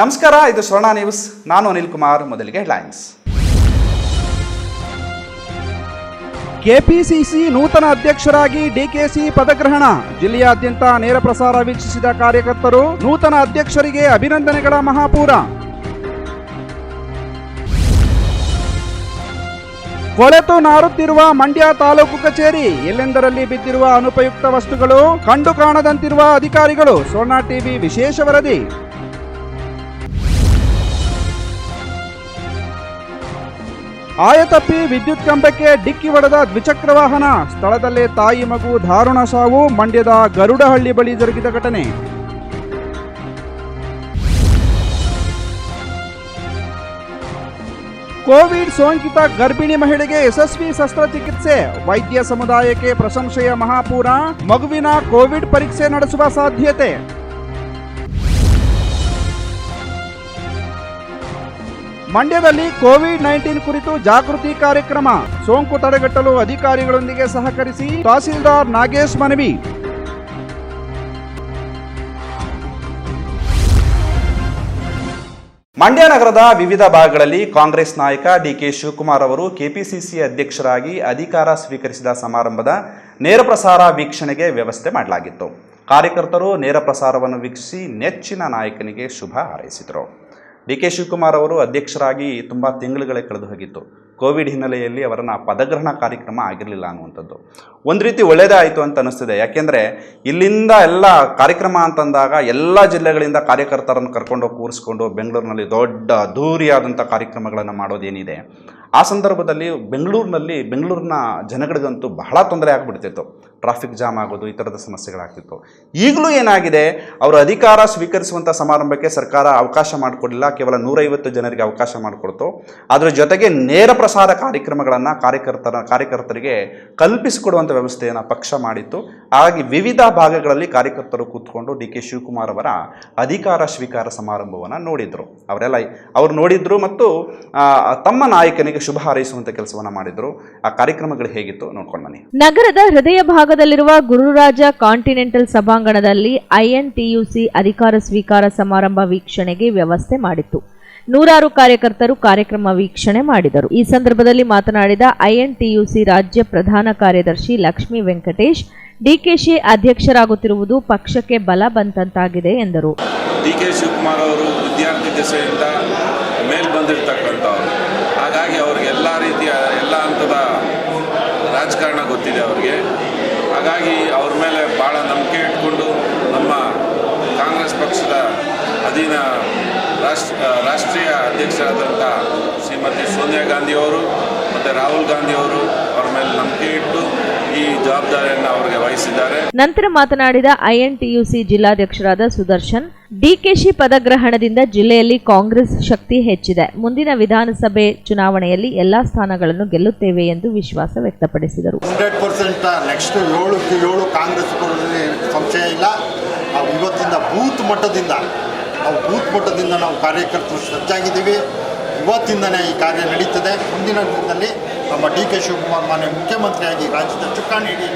ನಮಸ್ಕಾರ, ಇದು ಸ್ವರ್ಣ ನ್ಯೂಸ್ ನಾನು ಅನಿಲ್ ಕುಮಾರ್, ಮೊದಲಿಗೆ ಹೆಡ್ಲೈನ್ಸ್ ಕೆಪಿಸಿಸಿ ನೂತನ ಅಧ್ಯಕ್ಷರಾಗಿ ಡಿಕೆಸಿ ಪದಗ್ರಹಣ. ಜಿಲ್ಲೆಯಾದ್ಯಂತ ನೇರ ಪ್ರಸಾರ ವೀಕ್ಷಿಸಿದ ಕಾರ್ಯಕರ್ತರು ನೂತನ ಅಧ್ಯಕ್ಷರಿಗೆ ಅಭಿನಂದನೆಗಳ ಮಹಾಪೂರ. ಕೊಳೆತು ನಾರುತ್ತಿರುವ ಮಂಡ್ಯ ತಾಲೂಕು ಕಚೇರಿ, ಎಲ್ಲೆಂದರಲ್ಲಿ ಬಿದ್ದಿರುವ ಅನುಪಯುಕ್ತ ವಸ್ತುಗಳು ಕಂಡು ಕಾಣದಂತಿರುವ ಅಧಿಕಾರಿಗಳು. ಸ್ವರ್ಣ ಟಿವಿ ವಿಶೇಷ ವರದಿ. ಆಯತಪ್ಪಿ ವಿದ್ಯುತ್ ಕಂಬಕ್ಕೆ ಡಿಕ್ಕಿ ಹೊಡೆದ ದ್ವಿಚಕ್ರ ವಾಹನ. ಸ್ಥಳದಲ್ಲೇ ತಾಯಿ ಮಗು ದಾರುಣ ಸಾವು, ಮಂಡ್ಯದ ಗರುಡಹಳ್ಳಿ ಬಳಿ ಜರುಗಿದ ಘಟನೆ. ಕೋವಿಡ್ ಸೋಂಕಿತ ಗರ್ಭಿಣಿ ಮಹಿಳೆಗೆ ಯಶಸ್ವಿ ಶಸ್ತ್ರಚಿಕಿತ್ಸೆ. ವೈದ್ಯ ಸಮುದಾಯಕ್ಕೆ ಪ್ರಶಂಸೆಯ ಮಹಾಪೂರ. ಮಗುವಿನ ಕೋವಿಡ್ ಪರೀಕ್ಷೆ ನಡೆಸುವ ಸಾಧ್ಯತೆ. ಮಂಡ್ಯದಲ್ಲಿ ಕೋವಿಡ್ ನೈನ್ಟೀನ್ ಕುರಿತು ಜಾಗೃತಿ ಕಾರ್ಯಕ್ರಮ. ಸೋಂಕು ತಡೆಗಟ್ಟಲು ಅಧಿಕಾರಿಗಳೊಂದಿಗೆ ಸಹಕರಿಸಿ ತಹಸೀಲ್ದಾರ್ ನಾಗೇಶ್ ಮನವಿ. ಮಂಡ್ಯ ನಗರದ ವಿವಿಧ ಭಾಗಗಳಲ್ಲಿ ಕಾಂಗ್ರೆಸ್ ನಾಯಕ ಡಿಕೆ ಶಿವಕುಮಾರ್ ಅವರು ಕೆಪಿಸಿಸಿ ಅಧ್ಯಕ್ಷರಾಗಿ ಅಧಿಕಾರ ಸ್ವೀಕರಿಸಿದ ಸಮಾರಂಭದ ನೇರ ಪ್ರಸಾರ ವೀಕ್ಷಣೆಗೆ ವ್ಯವಸ್ಥೆ ಮಾಡಲಾಗಿತ್ತು. ಕಾರ್ಯಕರ್ತರು ನೇರ ಪ್ರಸಾರವನ್ನು ವೀಕ್ಷಿಸಿ ನೆಚ್ಚಿನ ನಾಯಕನಿಗೆ ಶುಭ ಹಾರೈಸಿದರು. ಡಿ ಕೆ ಶಿವಕುಮಾರ್ ಅವರು ಅಧ್ಯಕ್ಷರಾಗಿ ತುಂಬ ತಿಂಗಳುಗಳೇ ಕಳೆದು ಹೋಗಿತ್ತು. ಕೋವಿಡ್ ಹಿನ್ನೆಲೆಯಲ್ಲಿ ಅವರನ್ನು ಪದಗ್ರಹಣ ಕಾರ್ಯಕ್ರಮ ಆಗಿರಲಿಲ್ಲ ಅನ್ನುವಂಥದ್ದು. ಒಂದು ರೀತಿ ಒಳ್ಳೆಯದೇ ಆಯಿತು ಅಂತ ಅನಿಸ್ತಿದೆ ಯಾಕೆಂದರೆ ಇಲ್ಲಿಂದ ಎಲ್ಲ ಕಾರ್ಯಕ್ರಮ ಅಂತಂದಾಗ ಎಲ್ಲ ಜಿಲ್ಲೆಗಳಿಂದ ಕಾರ್ಯಕರ್ತರನ್ನು ಕರ್ಕೊಂಡು ಕೂರಿಸ್ಕೊಂಡು ಬೆಂಗಳೂರಿನಲ್ಲಿ ದೊಡ್ಡ, ಅದ್ಧೂರಿಯಾದಂಥ ಕಾರ್ಯಕ್ರಮಗಳನ್ನು ಮಾಡೋದೇನಿದೆ. ಆ ಸಂದರ್ಭದಲ್ಲಿ ಬೆಂಗಳೂರಿನಲ್ಲಿ, ಬೆಂಗಳೂರಿನ ಜನಗಳಿಗಂತೂ ಬಹಳ ತೊಂದರೆ ಆಗಿಬಿಡ್ತಿತ್ತು. ಟ್ರಾಫಿಕ್ ಜಾಮ್ ಆಗೋದು, ಈ ಥರದ ಸಮಸ್ಯೆಗಳಾಗ್ತಿತ್ತು ಈಗಲೂ ಏನಾಗಿದೆ, ಅವರು ಅಧಿಕಾರ ಸ್ವೀಕರಿಸುವಂಥ ಸಮಾರಂಭಕ್ಕೆ ಸರ್ಕಾರ ಅವಕಾಶ ಮಾಡಿಕೊಡಲಿಲ್ಲ, ಕೇವಲ ನೂರೈವತ್ತು ಜನರಿಗೆ ಅವಕಾಶ ಮಾಡಿಕೊಡ್ತು. ಅದರ ಜೊತೆಗೆ ನೇರ ಪ್ರಸಾರ ಕಾರ್ಯಕ್ರಮಗಳನ್ನು ಕಾರ್ಯಕರ್ತರ, ಕಾರ್ಯಕರ್ತರಿಗೆ ಕಲ್ಪಿಸಿಕೊಡುವಂಥ ವ್ಯವಸ್ಥೆಯನ್ನು ಪಕ್ಷ ಮಾಡಿತ್ತು. ಹಾಗಾಗಿ ವಿವಿಧ ಭಾಗಗಳಲ್ಲಿ ಕಾರ್ಯಕರ್ತರು ಕೂತ್ಕೊಂಡು ಡಿ ಕೆ ಶಿವಕುಮಾರ್ ಅವರ ಅಧಿಕಾರ ಸ್ವೀಕಾರ ಸಮಾರಂಭವನ್ನು ನೋಡಿದರು. ಅವರೆಲ್ಲ, ಅವರು ನೋಡಿದ್ರು ಮತ್ತು ತಮ್ಮ ನಾಯಕನಿಗೆ ಶುಭ ಹಾರೈಸುವಂಥ ಕೆಲಸವನ್ನು ಮಾಡಿದರು. ಆ ಕಾರ್ಯಕ್ರಮಗಳು ಹೇಗಿತ್ತು ನೋಡ್ಕೊಂಡು ಬನ್ನಿ. ನಗರದ ಹೃದಯ ಭಾಗದಲ್ಲಿರುವ ಗುರುರಾಜ ಕಾಂಟಿನೆಂಟಲ್ ಸಭಾಂಗಣದಲ್ಲಿ ಐಎನ್ಟಿಯುಸಿ ಅಧಿಕಾರ ಸ್ವೀಕಾರ ಸಮಾರಂಭ ವೀಕ್ಷಣೆಗೆ ವ್ಯವಸ್ಥೆ ಮಾಡಿತ್ತು. ನೂರಾರು ಕಾರ್ಯಕರ್ತರು ಕಾರ್ಯಕ್ರಮ ವೀಕ್ಷಣೆ ಮಾಡಿದರು. ಈ ಸಂದರ್ಭದಲ್ಲಿ ಮಾತನಾಡಿದ ಐಎನ್ಟಿಯುಸಿ ರಾಜ್ಯ ಪ್ರಧಾನ ಕಾರ್ಯದರ್ಶಿ ಲಕ್ಷ್ಮೀ ವೆಂಕಟೇಶ್ ಡಿಕೆಶಿ ಅಧ್ಯಕ್ಷರಾಗುತ್ತಿರುವುದು ಪಕ್ಷಕ್ಕೆ ಬಲ ಬಂದಂತಾಗಿದೆ ಎಂದರು. ಶಿವಕುಮಾರ್ ಅವರು ವಿದ್ಯಾರ್ಥಿ ದಶೆಯಿಂದ ಮೇಲ್ ಬಂದಿರತಕ್ಕಂಥವ್ರು. ಹಾಗಾಗಿ ಎಲ್ಲ ರೀತಿಯ ಎಲ್ಲ ಹಂತದ ರಾಜಕಾರಣ ಗೊತ್ತಿದೆ ಅವ್ರಿಗೆ ಹಾಗಾಗಿ ಅವ್ರ ಮೇಲೆ ಭಾಳ ನಂಬಿಕೆ ಇಟ್ಕೊಂಡು ನಮ್ಮ ಕಾಂಗ್ರೆಸ್ ಪಕ್ಷದ ಅಧೀನ ರಾಷ್ಟ್ರ ರಾಷ್ಟ್ರೀಯ ಅಧ್ಯಕ್ಷರಾದಂಥ ಶ್ರೀಮತಿ ಸೋನಿಯಾ ಗಾಂಧಿಯವರು ಮತ್ತು ರಾಹುಲ್ ಗಾಂಧಿಯವರು ಅವರ ಮೇಲೆ ನಂಬಿಕೆ ಇಟ್ಟು ಈ ಜವಾಬ್ದಾರಿಯನ್ನು ಅವರಿಗೆ ವಹಿಸಿದ್ದಾರೆ. ನಂತರ ಮಾತನಾಡಿದ ಐಎನ್ಟಿಯುಸಿ ಜಿಲ್ಲಾಧ್ಯಕ್ಷರಾದ ಸುದರ್ಶನ್ ಡಿಕೆಶಿ ಪದಗ್ರಹಣದಿಂದ ಜಿಲ್ಲೆಯಲ್ಲಿ ಕಾಂಗ್ರೆಸ್ ಶಕ್ತಿ ಹೆಚ್ಚಿದೆ. ಮುಂದಿನ ವಿಧಾನಸಭೆ ಚುನಾವಣೆಯಲ್ಲಿ ಎಲ್ಲಾ ಸ್ಥಾನಗಳನ್ನು ಗೆಲ್ಲುತ್ತೇವೆ ಎಂದು ವಿಶ್ವಾಸ ವ್ಯಕ್ತಪಡಿಸಿದರು. ಹಂಡ್ರೆಡ್ ಪರ್ಸೆಂಟ್ ನೆಕ್ಸ್ಟ್ ಏಳಕ್ಕೆ ಏಳು ಕಾಂಗ್ರೆಸ್ ಸಂಶಯ ಇಲ್ಲ. ಇವತ್ತಿಂದ ಬೂತ್ ಮಟ್ಟದಿಂದ ನಾವು ಬೂತ್ ಮಟ್ಟದಿಂದ ನಾವು ಕಾರ್ಯಕರ್ತರು ಸಜ್ಜಾಗಿದ್ದೀವಿ. ಇವತ್ತಿಂದನೇ ಈ ಕಾರ್ಯ ನಡೀತದೆ. ಮುಂದಿನ ದಿನದಲ್ಲಿ ನಮ್ಮ ಡಿ ಕೆ ಶಿವಕುಮಾರ್ ಮಾನ್ಯ ಮುಖ್ಯಮಂತ್ರಿಯಾಗಿ ರಾಜ್ಯದ ಚುಕ್ಕಾಣಿ ಹಿಡಿ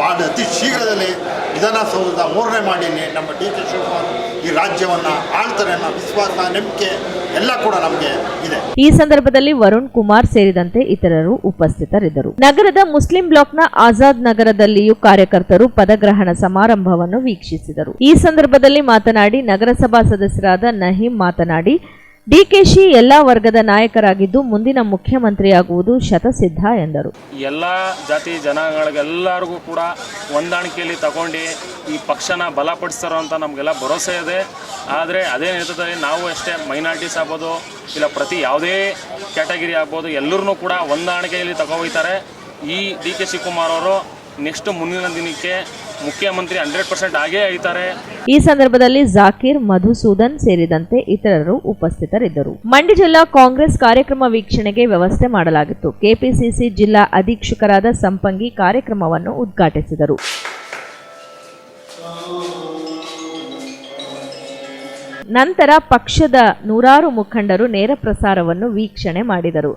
ಭಾಳ ಅತಿ ಶೀಘ್ರದಲ್ಲಿ ವಿಧಾನಸೌಧದ ಮೂರನೇ ಮಾಡಿನಿ ನಮ್ಮ ಡಿ ಕೆ ಶಿವಕುಮಾರ್ ಈ ರಾಜ್ಯವನ್ನು ಆಳ್ತಾರೆ ಅನ್ನೋ ವಿಶ್ವಾಸ, ನಂಬಿಕೆ ಎಲ್ಲ ಕೂಡ ನಮಗೆ ಇದೆ. ಈ ಸಂದರ್ಭದಲ್ಲಿ ವರುಣ್ ಕುಮಾರ್ ಸೇರಿದಂತೆ ಇತರರು ಉಪಸ್ಥಿತರಿದ್ದರು. ನಗರದ ಮುಸ್ಲಿಂ ಬ್ಲಾಕ್ನ ಆಜಾದ್ ನಗರದಲ್ಲಿಯೂ ಕಾರ್ಯಕರ್ತರು ಪದಗ್ರಹಣ ಸಮಾರಂಭವನ್ನು ವೀಕ್ಷಿಸಿದರು. ಈ ಸಂದರ್ಭದಲ್ಲಿ ಮಾತನಾಡಿ ನಗರಸಭಾ ಸದಸ್ಯರಾದ ನಹೀಂ ಮಾತನಾಡಿ ಡಿಕೆಶಿ ಎಲ್ಲಾ ವರ್ಗದ ನಾಯಕರಾಗಿದ್ದು ಮುಂದಿನ ಮುಖ್ಯಮಂತ್ರಿಯಾಗುವುದು ಶತಸಿದ್ಧ ಎಂದರು. ಎಲ್ಲ ಜಾತಿ ಜನಾಂಗಗಳಿಗೆಲ್ಲರಿಗೂ ಕೂಡ ಹೊಂದಾಣಿಕೆಯಲ್ಲಿ ತಗೊಂಡು ಈ ಪಕ್ಷನ ಬಲಪಡಿಸ್ತಾರೋ ಅಂತ ನಮಗೆಲ್ಲ ಭರೋಸೆ ಇದೆ. ಆದರೆ ಅದೇ ನೇತೃತ್ವದಲ್ಲಿ ನಾವು ಅಷ್ಟೇ ಮೈನಾರಿಟೀಸ್ ಆಗ್ಬೋದು, ಇಲ್ಲ ಪ್ರತಿ ಯಾವುದೇ ಕ್ಯಾಟಗಿರಿ ಆಗ್ಬೋದು ಎಲ್ಲರೂ ಕೂಡ ಹೊಂದಾಣಿಕೆಯಲ್ಲಿ ತಗೋಯ್ತಾರೆ. ಈ ಡಿ ಕೆ ಶಿವಕುಮಾರ್ ಅವರು ನೆಕ್ಸ್ಟ್ ಮುಂದಿನ ದಿನಕ್ಕೆ ಮುಖ್ಯಮಂತ್ರಿ ಹಂಡ್ರೆಡ್ ಪರ್ಸೆಂಟ್ ಆಗೇ ಆಯ್ತಾರೆ ಈ ಸಂದರ್ಭದಲ್ಲಿ ಜಾಕೀರ್ ಮಧುಸೂದನ್ ಸೇರಿದಂತೆ ಇತರರು ಉಪಸ್ಥಿತರಿದ್ದರು. ಮಂಡ್ಯ ಜಿಲ್ಲಾ ಕಾಂಗ್ರೆಸ್ ಕಾರ್ಯಕ್ರಮ ವೀಕ್ಷಣೆಗೆ ವ್ಯವಸ್ಥೆ ಮಾಡಲಾಗಿತ್ತು. ಕೆಪಿಸಿಸಿ ಜಿಲ್ಲಾ ಅಧೀಕ್ಷಕರಾದ ಸಂಪಂಗಿ ಕಾರ್ಯಕ್ರಮವನ್ನು ಉದ್ಘಾಟಿಸಿದರು. ನಂತರ ಪಕ್ಷದ ನೂರಾರು ಮುಖಂಡರು ನೇರ ಪ್ರಸಾರವನ್ನು ವೀಕ್ಷಣೆ ಮಾಡಿದರು.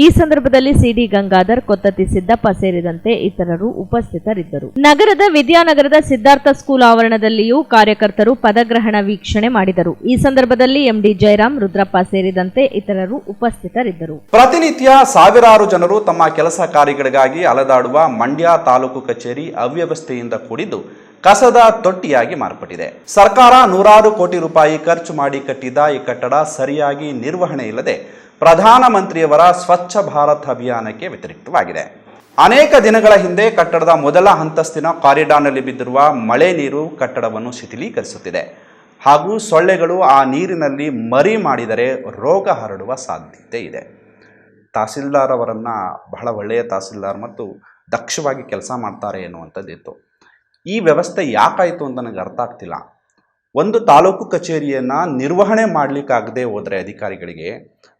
ಈ ಸಂದರ್ಭದಲ್ಲಿ ಸಿಡಿ ಗಂಗಾಧರ್ ಕೊತ್ತತಿ ಸಿದ್ದಪ್ಪ ಸೇರಿದಂತೆ ಇತರರು ಉಪಸ್ಥಿತರಿದ್ದರು. ನಗರದ ವಿದ್ಯಾನಗರದ ಸಿದ್ಧಾರ್ಥ ಸ್ಕೂಲ್ ಆವರಣದಲ್ಲಿಯೂ ಕಾರ್ಯಕರ್ತರು ಪದಗ್ರಹಣ ವೀಕ್ಷಣೆ ಮಾಡಿದರು. ಈ ಸಂದರ್ಭದಲ್ಲಿ ಎಂಡಿ ಜಯರಾಮ್, ರುದ್ರಪ್ಪ ಸೇರಿದಂತೆ ಇತರರು ಉಪಸ್ಥಿತರಿದ್ದರು. ಪ್ರತಿನಿತ್ಯ ಸಾವಿರಾರು ಜನರು ತಮ್ಮ ಕೆಲಸ ಕಾರ್ಯಗಳಿಗಾಗಿ ಅಲೆದಾಡುವ ಮಂಡ್ಯ ತಾಲೂಕು ಕಚೇರಿ ಅವ್ಯವಸ್ಥೆಯಿಂದ ಕೂಡಿದ್ದು ಕಸದ ತೊಟ್ಟಿಯಾಗಿ ಮಾರ್ಪಟ್ಟಿದೆ. ಸರ್ಕಾರ ನೂರಾರು ಕೋಟಿ ರೂಪಾಯಿ ಖರ್ಚು ಮಾಡಿ ಕಟ್ಟಿದ ಈ ಕಟ್ಟಡ ಸರಿಯಾಗಿ ನಿರ್ವಹಣೆ ಇಲ್ಲದೆ ಪ್ರಧಾನಮಂತ್ರಿಯವರ ಸ್ವಚ್ಛ ಭಾರತ್ ಅಭಿಯಾನಕ್ಕೆ ವ್ಯತಿರಿಕ್ತವಾಗಿದೆ. ಅನೇಕ ದಿನಗಳ ಹಿಂದೆ ಕಟ್ಟಡದ ಮೊದಲ ಅಂತಸ್ತಿನ ಕಾರಿಡಾರ್ನಲ್ಲಿ ಬಿದ್ದಿರುವ ಮಳೆ ನೀರು ಕಟ್ಟಡವನ್ನು ಶಿಥಿಲೀಕರಿಸುತ್ತಿದೆ. ಹಾಗೂ ಸೊಳ್ಳೆಗಳು ಆ ನೀರಿನಲ್ಲಿ ಮರಿ ಮಾಡಿದರೆ ರೋಗ ಹರಡುವ ಸಾಧ್ಯತೆ ಇದೆ. ತಹಸೀಲ್ದಾರ್ ಅವರನ್ನು ಬಹಳ ಒಳ್ಳೆಯ ತಹಸೀಲ್ದಾರ್ ಮತ್ತು ದಕ್ಷವಾಗಿ ಕೆಲಸ ಮಾಡ್ತಾರೆ ಎನ್ನುವಂಥದ್ದಿತ್ತು. ಈ ವ್ಯವಸ್ಥೆ ಯಾಕಾಯಿತು ಅಂತ ನನಗೆ ಅರ್ಥ ಆಗ್ತಿಲ್ಲ. ಒಂದು ತಾಲೂಕು ಕಚೇರಿಯನ್ನು ನಿರ್ವಹಣೆ ಮಾಡಲಿಕ್ಕಾಗದೆ ಹೋದರೆ ಅಧಿಕಾರಿಗಳಿಗೆ,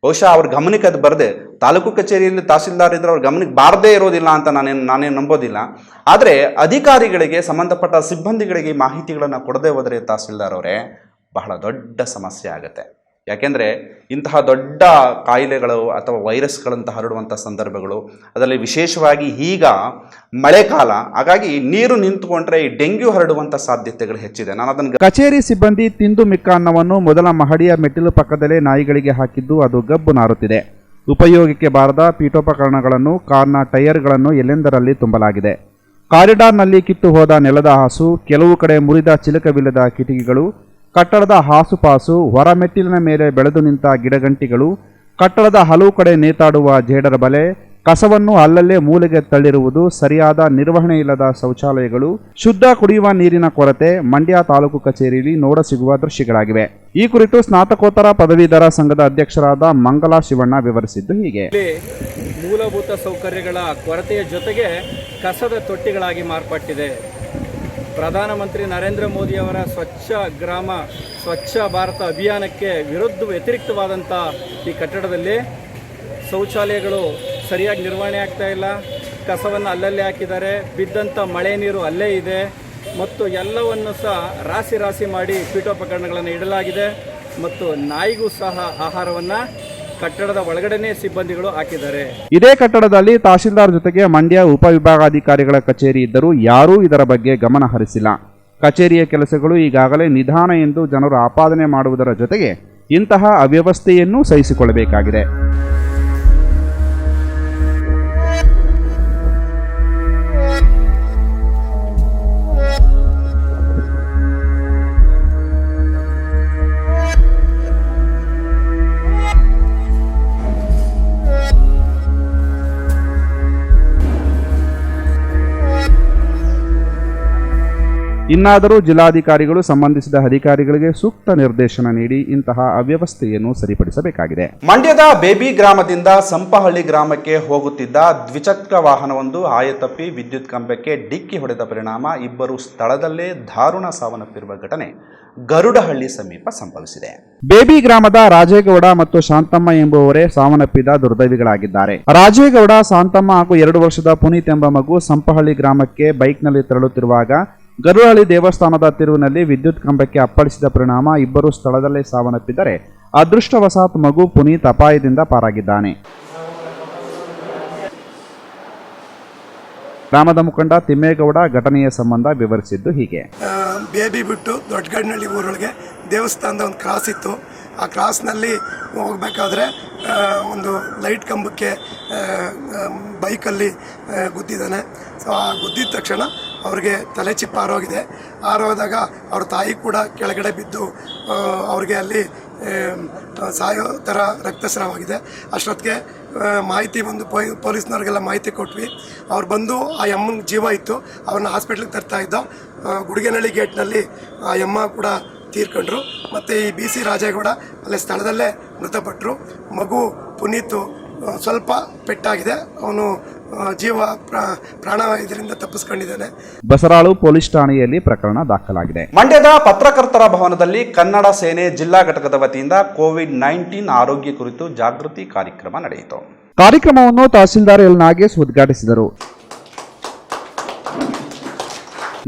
ಬಹುಶಃ ಅವ್ರ ಗಮನಕ್ಕೆ ಅದು ಬರದೆ, ತಾಲೂಕು ಕಚೇರಿಯಲ್ಲಿ ತಹಸೀಲ್ದಾರ್ ಇದ್ದರೆ ಅವ್ರ ಗಮನಕ್ಕೆ ಬಾರದೇ ಇರೋದಿಲ್ಲ ಅಂತ ನಾನೇನು ನಾನೇನು ನಂಬೋದಿಲ್ಲ. ಆದರೆ ಅಧಿಕಾರಿಗಳಿಗೆ ಸಂಬಂಧಪಟ್ಟ ಸಿಬ್ಬಂದಿಗಳಿಗೆ ಮಾಹಿತಿಗಳನ್ನು ಕೊಡದೆ ಹೋದರೆ ತಹಸೀಲ್ದಾರ್ ಅವರೇ, ಬಹಳ ದೊಡ್ಡ ಸಮಸ್ಯೆ ಆಗುತ್ತೆ. ಯಾಕೆಂದರೆ ಇಂತಹ ದೊಡ್ಡ ಕಾಯಿಲೆಗಳು ಅಥವಾ ವೈರಸ್ಗಳಂತ ಹರಡುವಂಥ ಸಂದರ್ಭಗಳು, ಅದರಲ್ಲಿ ವಿಶೇಷವಾಗಿ ಈಗ ಮಳೆಕಾಲ, ಹಾಗಾಗಿ ನೀರು ನಿಂತುಕೊಂಡ್ರೆ ಈ ಡೆಂಗ್ಯೂ ಹರಡುವಂಥ ಸಾಧ್ಯತೆಗಳು ಹೆಚ್ಚಿದೆ. ನಾನು ಅದನ್ನು ಕಚೇರಿ ಸಿಬ್ಬಂದಿ ತಿಂದು ಮಿಕ್ಕ ಅನ್ನವನ್ನು ಮೊದಲ ಮಹಡಿಯ ಮೆಟ್ಟಿಲು ಪಕ್ಕದಲ್ಲೇ ನಾಯಿಗಳಿಗೆ ಹಾಕಿದ್ದು ಅದು ಗಬ್ಬು ನಾರುತ್ತಿದೆ. ಉಪಯೋಗಕ್ಕೆ ಬಾರದ ಪೀಠೋಪಕರಣಗಳನ್ನು, ಕಾರ್ನ ಟೈರ್ಗಳನ್ನು ಎಲ್ಲೆಂದರಲ್ಲಿ ತುಂಬಲಾಗಿದೆ. ಕಾರಿಡಾರ್ನಲ್ಲಿ ಕಿತ್ತು ಹೋದ ನೆಲದ ಹಾಸು, ಕೆಲವು ಕಡೆ ಮುರಿದ ಚಿಲಕವಿಲ್ಲದ ಕಿಟಕಿಗಳು ಕಟ್ಟಡದ ಹಾಸುಪಾಸು ಹೊರಮೆಟ್ಟಿಲಿನ ಮೇಲೆ ಬೆಳೆದು ನಿಂತ ಗಿಡಗಂಟಿಗಳು, ಕಟ್ಟಡದ ಹಲವು ಕಡೆ ನೇತಾಡುವ ಜೇಡರ ಬಲೆ, ಕಸವನ್ನು ಅಲ್ಲಲ್ಲೇ ಮೂಲೆಗೆ ತಳ್ಳಿರುವುದು ಸರಿಯಾದ ನಿರ್ವಹಣೆ ಇಲ್ಲದ ಶೌಚಾಲಯಗಳು, ಶುದ್ಧ ಕುಡಿಯುವ ನೀರಿನ ಕೊರತೆ ಮಂಡ್ಯ ತಾಲೂಕು ಕಚೇರಿಯಲ್ಲಿ ನೋಡ ಸಿಗುವ ದೃಶ್ಯಗಳಾಗಿವೆ. ಈ ಕುರಿತು ಸ್ನಾತಕೋತ್ತರ ಪದವೀಧರ ಸಂಘದ ಅಧ್ಯಕ್ಷರಾದ ಮಂಗಲಾ ಶಿವಣ್ಣ ವಿವರಿಸಿದ್ದು ಹೀಗೆ. ಮೂಲಭೂತ ಸೌಕರ್ಯಗಳ ಕೊರತೆಯ ಜೊತೆಗೆ ಕಸದ ತೊಟ್ಟಿಗಳಾಗಿ ಮಾರ್ಪಟ್ಟಿದೆ. ಪ್ರಧಾನಮಂತ್ರಿ ನರೇಂದ್ರ ಮೋದಿಯವರ ಸ್ವಚ್ಛ ಗ್ರಾಮ, ಸ್ವಚ್ಛ ಭಾರತ ಅಭಿಯಾನಕ್ಕೆ ವಿರುದ್ಧ ವ್ಯತಿರಿಕ್ತವಾದಂಥ ಈ ಕಟ್ಟಡದಲ್ಲಿ ಶೌಚಾಲಯಗಳು ಸರಿಯಾಗಿ ನಿರ್ವಹಣೆ ಆಗ್ತಾ ಇಲ್ಲ. ಕಸವನ್ನು ಅಲ್ಲಲ್ಲೇ ಹಾಕಿದ್ದಾರೆ. ಬಿದ್ದಂಥ ಮಳೆ ನೀರು ಅಲ್ಲೇ ಇದೆ. ಮತ್ತು ಎಲ್ಲವನ್ನು ಸಹ ರಾಶಿ ರಾಶಿ ಮಾಡಿ ಪೀಠೋಪಕರಣಗಳನ್ನು ಇಡಲಾಗಿದೆ. ಮತ್ತು ನಾಯಿಗೂ ಸಹ ಆಹಾರವನ್ನು ಕಟ್ಟಡದ ಒಳಗಡೆನೇ ಸಿಬ್ಬಂದಿಗಳು ಹಾಕಿದ್ದಾರೆ. ಇದೇ ಕಟ್ಟಡದಲ್ಲಿ ತಹಶೀಲ್ದಾರ್ ಜೊತೆಗೆ ಮಂಡ್ಯ ಉಪವಿಭಾಗಾಧಿಕಾರಿಗಳ ಕಚೇರಿ ಇದ್ದರೂ ಯಾರೂ ಇದರ ಬಗ್ಗೆ ಗಮನ ಹರಿಸಿಲ್ಲ. ಕಚೇರಿಯ ಕೆಲಸಗಳು ಈಗಾಗಲೇ ನಿಧಾನ ಎಂದು ಜನರು ಆಪಾದನೆ ಮಾಡುವುದರ ಜೊತೆಗೆ ಇಂತಹ ಅವ್ಯವಸ್ಥೆಯನ್ನೂ ಸಹಿಸಿಕೊಳ್ಳಬೇಕಾಗಿದೆ. ಇನ್ನಾದರೂ ಜಿಲ್ಲಾಧಿಕಾರಿಗಳು ಸಂಬಂಧಿಸಿದ ಅಧಿಕಾರಿಗಳಿಗೆ ಸೂಕ್ತ ನಿರ್ದೇಶನ ನೀಡಿ ಇಂತಹ ಅವ್ಯವಸ್ಥೆಯನ್ನು ಸರಿಪಡಿಸಬೇಕಾಗಿದೆ. ಮಂಡ್ಯದ ಬೇಬಿ ಗ್ರಾಮದಿಂದ ಸಂಪಹಳ್ಳಿ ಗ್ರಾಮಕ್ಕೆ ಹೋಗುತ್ತಿದ್ದ ದ್ವಿಚಕ್ರ ವಾಹನವೊಂದು ಆಯತಪ್ಪಿ ವಿದ್ಯುತ್ ಕಂಬಕ್ಕೆ ಡಿಕ್ಕಿ ಹೊಡೆದ ಪರಿಣಾಮ ಇಬ್ಬರು ಸ್ಥಳದಲ್ಲೇ ದಾರುಣ ಸಾವನ್ನಪ್ಪಿರುವ ಘಟನೆ ಗರುಡಹಳ್ಳಿ ಸಮೀಪ ಸಂಭವಿಸಿದೆ. ಬೇಬಿ ಗ್ರಾಮದ ರಾಜೇಗೌಡ ಮತ್ತು ಶಾಂತಮ್ಮ ಎಂಬುವರೇ ಸಾವನ್ನಪ್ಪಿದ ದುರ್ದೈವಿಗಳಾಗಿದ್ದಾರೆ. ರಾಜೇಗೌಡ ಶಾಂತಮ್ಮ ಹಾಗೂ ಎರಡು ವರ್ಷದ ಪುನೀತ್ ಎಂಬ ಮಗು ಸಂಪಹಳ್ಳಿ ಗ್ರಾಮಕ್ಕೆ ಬೈಕ್ನಲ್ಲಿ ತೆರಳುತ್ತಿರುವಾಗ ಗರುಹಳ್ಳಿ ದೇವಸ್ಥಾನದ ತಿರುವಿನಲ್ಲಿ ವಿದ್ಯುತ್ ಕಂಬಕ್ಕೆ ಅಪ್ಪಳಿಸಿದ ಪರಿಣಾಮ ಇಬ್ಬರು ಸ್ಥಳದಲ್ಲೇ ಸಾವನ್ನಪ್ಪಿದ್ದರೆ. ಅದೃಷ್ಟವಶಾತ್ ಮಗು ಪುನೀತ್ ಅಪಾಯದಿಂದ ಪಾರಾಗಿದ್ದಾನೆ. ಗ್ರಾಮದ ಮುಖಂಡ ತಿಮ್ಮೇಗೌಡ ಘಟನೆಯ ಸಂಬಂಧ ವಿವರಿಸಿದ್ದು ಹೀಗೆ. ಬೇಬಿ ಬಿಟ್ಟು ದೊಡ್ಡಗಡ್ನಹಳ್ಳಿ ಊರೊಳಗೆ ದೇವಸ್ಥಾನದ ಒಂದು ಕ್ರಾಸ್ ಇತ್ತು. ಆ ಕ್ರಾಸ್ನಲ್ಲಿ ಹೋಗಬೇಕಾದ್ರೆ ಒಂದು ಲೈಟ್ ಕಂಬಕ್ಕೆ ಬೈಕಲ್ಲಿ ಗುದ್ದಿದ್ದಾನೆ. ಸೊ ಆ ಗುದ್ದಿದ ತಕ್ಷಣ ಅವ್ರಿಗೆ ತಲೆ ಚಿಪ್ಪ ಆರೋಗಿದೆ. ಆರೋದಾಗ ಅವ್ರ ತಾಯಿ ಕೂಡ ಕೆಳಗಡೆ ಬಿದ್ದು ಅವ್ರಿಗೆ ಅಲ್ಲಿ ಸಾಯೋ ಥರ ರಕ್ತಸ್ರಾವಾಗಿದೆ ಅಷ್ಟೊತ್ತಿಗೆ ಮಾಹಿತಿ ಬಂದು ಪೊ ಪೊಲೀಸ್ನವ್ರಿಗೆಲ್ಲ ಮಾಹಿತಿ ಕೊಟ್ವಿ. ಅವ್ರು ಬಂದು ಆ ಯಮ್ಮನ ಜೀವ ಇತ್ತು. ಅವ್ರನ್ನ ಹಾಸ್ಪಿಟ್ಲಿಗೆ ತರ್ತಾ ಇದ್ದ. ಗುಡಿಗೆನಹಳ್ಳಿ ಗೇಟ್ನಲ್ಲಿ ಆ ಯಮ್ಮ ಕೂಡ ತೀರ್ಕೊಂಡ್ರು. ಮತ್ತು ಈ ಬಿ ಸಿ ರಾಜೇಗೌಡ ಅಲ್ಲೇ ಸ್ಥಳದಲ್ಲೇ ಮೃತಪಟ್ಟರು ಮಗು ಪುನೀತು ಸ್ವಲ್ಪ ಪೆಟ್ಟಾಗಿದೆ. ಅವನು ಜೀವ ಪ್ರಾ- ಪ್ರಾಣ ಇದರಿಂದ ತಪ್ಪಿಸ್ಕೊಂಡಿದ್ದಾನೆ. ಬಸರಾಳು ಪೊಲೀಸ್ ಠಾಣೆಯಲ್ಲಿ ಪ್ರಕರಣ ದಾಖಲಾಗಿದೆ. ಮಂಡ್ಯದ ಪತ್ರಕರ್ತರ ಭವನದಲ್ಲಿ ಕನ್ನಡ ಸೇನೆ ಜಿಲ್ಲಾ ಘಟಕದ ವತಿಯಿಂದ ಕೋವಿಡ್ ನೈನ್ಟೀನ್ ಆರೋಗ್ಯ ಕುರಿತು ಜಾಗೃತಿ ಕಾರ್ಯಕ್ರಮ ನಡೆಯಿತು. ಕಾರ್ಯಕ್ರಮವನ್ನು ತಹಸೀಲ್ದಾರ್ ಎಲ್ ನಾಗೇಶ್ ಉದ್ಘಾಟಿಸಿದರು.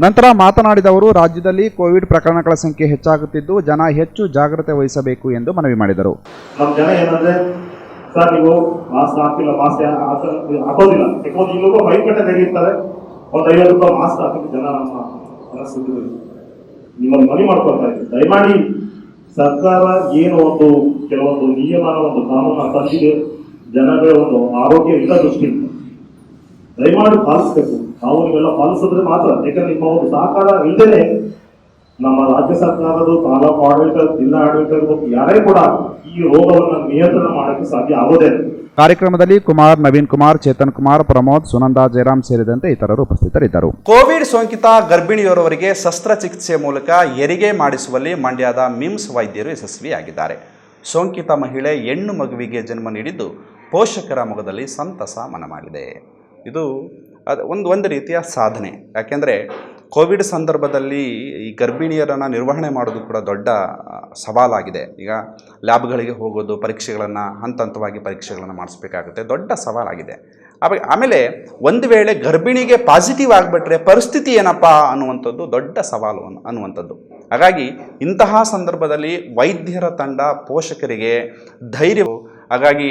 ನಂತರ ಮಾತನಾಡಿದ ಅವರು ರಾಜ್ಯದಲ್ಲಿ ಕೋವಿಡ್ ಪ್ರಕರಣಗಳ ಸಂಖ್ಯೆ ಹೆಚ್ಚಾಗುತ್ತಿದ್ದು ಜನ ಹೆಚ್ಚು ಜಾಗ್ರತೆ ವಹಿಸಬೇಕು ಎಂದು ಮನವಿ ಮಾಡಿದರು. ನಮ್ಮ ಜನ ಏನಂದ್ರೆ ಸರ್ ನೀವು ಮಾಸ್ಕ್ ಹಾಕಿಲ್ಲ, ಮಾಸ್ಕ್ ಹಾಕೋದಿಲ್ಲ. ಯಾಕಂದ್ರೆ ಮೈ ಕಟ್ಟೆ ತೆಗೆಯುತ್ತಾರೆ ಒಂದು ಐವತ್ತು ರೂಪಾಯಿ ಮಾಸ್ಕ್ ಹಾಕಿದ್ದು ಜನ ನಮ್ಮ ಮನಸ್ಥಿತಿ ನಿಮ್ಮನ್ನು ಮನೆ ಮಾಡ್ಕೊಳ್ತಾ ಇದ್ದೀವಿ ದಯಮಾಡಿ ಸರ್ಕಾರ ಏನು ಒಂದು ಕೆಲವೊಂದು ನಿಯಮ ಒಂದು ಕಾನೂನು ತಂದಿದೆ, ಜನಗಳ ಒಂದು ಆರೋಗ್ಯ ಇಲ್ಲ ದೃಷ್ಟಿಯಿಂದ. ದಯಮಾಡಿ ಪಾಲಿಸಬೇಕು. ನಾವು ನೀವೆಲ್ಲ ಪಾಲಿಸಿದ್ರೆ ಮಾತ್ರ. ಯಾಕಂದ್ರೆ ನಿಮ್ಮ ಒಂದು ಸಹಕಾರ ಇಲ್ಲದೇ ನಮ್ಮ ರಾಜ್ಯ ಸರ್ಕಾರದ ತಾಲೂಕು ಆಡಳಿತ ಜಿಲ್ಲಾ ಆಡಳಿತ ಇರ್ಬೋದು ಯಾರೇ ಕೂಡ ಈ ರೋಗವನ್ನು ನಿಯಂತ್ರಣ ಮಾಡಕ್ಕೆ ಸಾಧ್ಯ ಆಗೋದೇ ಕಾರ್ಯಕ್ರಮದಲ್ಲಿ ಕುಮಾರ್ ನವೀನ್ ಕುಮಾರ್ ಚೇತನ್ ಕುಮಾರ್ ಪ್ರಮೋದ್ ಸುನಂದ ಜಯರಾಮ್ ಸೇರಿದಂತೆ ಇತರರು ಉಪಸ್ಥಿತರಿದ್ದರು. ಕೋವಿಡ್ ಸೋಂಕಿತ ಗರ್ಭಿಣಿಯರವರಿಗೆ ಶಸ್ತ್ರಚಿಕಿತ್ಸೆ ಮೂಲಕ ಹೆರಿಗೆ ಮಾಡಿಸುವಲ್ಲಿ ಮಂಡ್ಯದ ಮಿಮ್ಸ್ ವೈದ್ಯರು ಯಶಸ್ವಿಯಾಗಿದ್ದಾರೆ. ಸೋಂಕಿತ ಮಹಿಳೆ ಹೆಣ್ಣು ಮಗುವಿಗೆ ಜನ್ಮ ನೀಡಿದ್ದು ಪೋಷಕರ ಮೊಗದಲ್ಲಿ ಸಂತಸ ಮನಮಾಡಿದೆ. ಇದು ಅದು ಒಂದು ಒಂದು ರೀತಿಯ ಸಾಧನೆ. ಯಾಕೆಂದರೆ ಕೋವಿಡ್ ಸಂದರ್ಭದಲ್ಲಿ ಈ ಗರ್ಭಿಣಿಯರನ್ನು ನಿರ್ವಹಣೆ ಮಾಡೋದು ಕೂಡ ದೊಡ್ಡ ಸವಾಲಾಗಿದೆ. ಈಗ ಲ್ಯಾಬ್ಗಳಿಗೆ ಹೋಗೋದು, ಪರೀಕ್ಷೆಗಳನ್ನು ಹಂತ ಹಂತವಾಗಿ ಪರೀಕ್ಷೆಗಳನ್ನು ಮಾಡಿಸ್ಬೇಕಾಗುತ್ತೆ. ದೊಡ್ಡ ಸವಾಲಾಗಿದೆ. ಆಮೇಲೆ ಆಮೇಲೆ ಒಂದು ವೇಳೆ ಗರ್ಭಿಣಿಗೆ ಪಾಸಿಟಿವ್ ಆಗಿಬಿಟ್ರೆ ಪರಿಸ್ಥಿತಿ ಏನಪ್ಪ ಅನ್ನುವಂಥದ್ದು ದೊಡ್ಡ ಸವಾಲು ಅನ್ನು ಅನ್ನುವಂಥದ್ದು. ಹಾಗಾಗಿ ಇಂತಹ ಸಂದರ್ಭದಲ್ಲಿ ವೈದ್ಯರ ತಂಡ ಪೋಷಕರಿಗೆ ಧೈರ್ಯ ಹಾಗಾಗಿ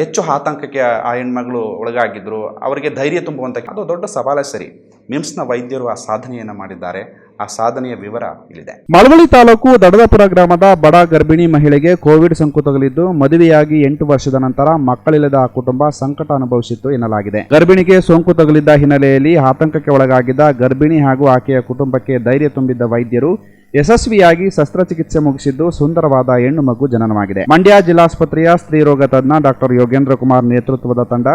ಹೆಚ್ಚು ಆತಂಕಕ್ಕೆ ಆ ಹೆಣ್ಮಗಳು ಒಳಗಾಗಿದ್ದರು ಅವರಿಗೆ ಧೈರ್ಯ ತುಂಬುವಂಥ ಅದು ದೊಡ್ಡ ಸವಾಲೇ ಸರಿ. ಮಿಮ್ಸ್ನ ವೈದ್ಯರು ಆ ಸಾಧನೆಯನ್ನು ಮಾಡಿದ್ದಾರೆ. ಆ ಸಾಧನೆಯ ವಿವರ ಇಲ್ಲಿದೆ. ಮಳವಳ್ಳಿ ತಾಲೂಕು ದಡದಪುರ ಗ್ರಾಮದ ಬಡ ಗರ್ಭಿಣಿ ಮಹಿಳೆಗೆ ಕೋವಿಡ್ ಸೋಂಕು ತಗಲಿದ್ದು, ಮದುವೆಯಾಗಿ ಎಂಟು ವರ್ಷದ ನಂತರ ಮಕ್ಕಳಿಲ್ಲದ ಆ ಕುಟುಂಬ ಸಂಕಟ ಅನುಭವಿಸಿತ್ತು ಎನ್ನಲಾಗಿದೆ. ಗರ್ಭಿಣಿಗೆ ಸೋಂಕು ತಗುಲಿದ್ದ ಹಿನ್ನೆಲೆಯಲ್ಲಿ ಆತಂಕಕ್ಕೆ ಒಳಗಾಗಿದ್ದ ಗರ್ಭಿಣಿ ಹಾಗೂ ಆಕೆಯ ಕುಟುಂಬಕ್ಕೆ ಧೈರ್ಯ ತುಂಬಿದ್ದ ವೈದ್ಯರು ಯಶಸ್ವಿಯಾಗಿ ಶಸ್ತ್ರಚಿಕಿತ್ಸೆ ಮುಗಿಸಿದ್ದು ಸುಂದರವಾದ ಹೆಣ್ಣು ಮಗು ಜನನವಾಗಿದೆ. ಮಂಡ್ಯ ಜಿಲ್ಲಾಸ್ಪತ್ರೆಯ ಸ್ತ್ರೀರೋಗ ತಜ್ಞ ಡಾಕ್ಟರ್ ಯೋಗೇಂದ್ರ ಕುಮಾರ್ ನೇತೃತ್ವದ ತಂಡ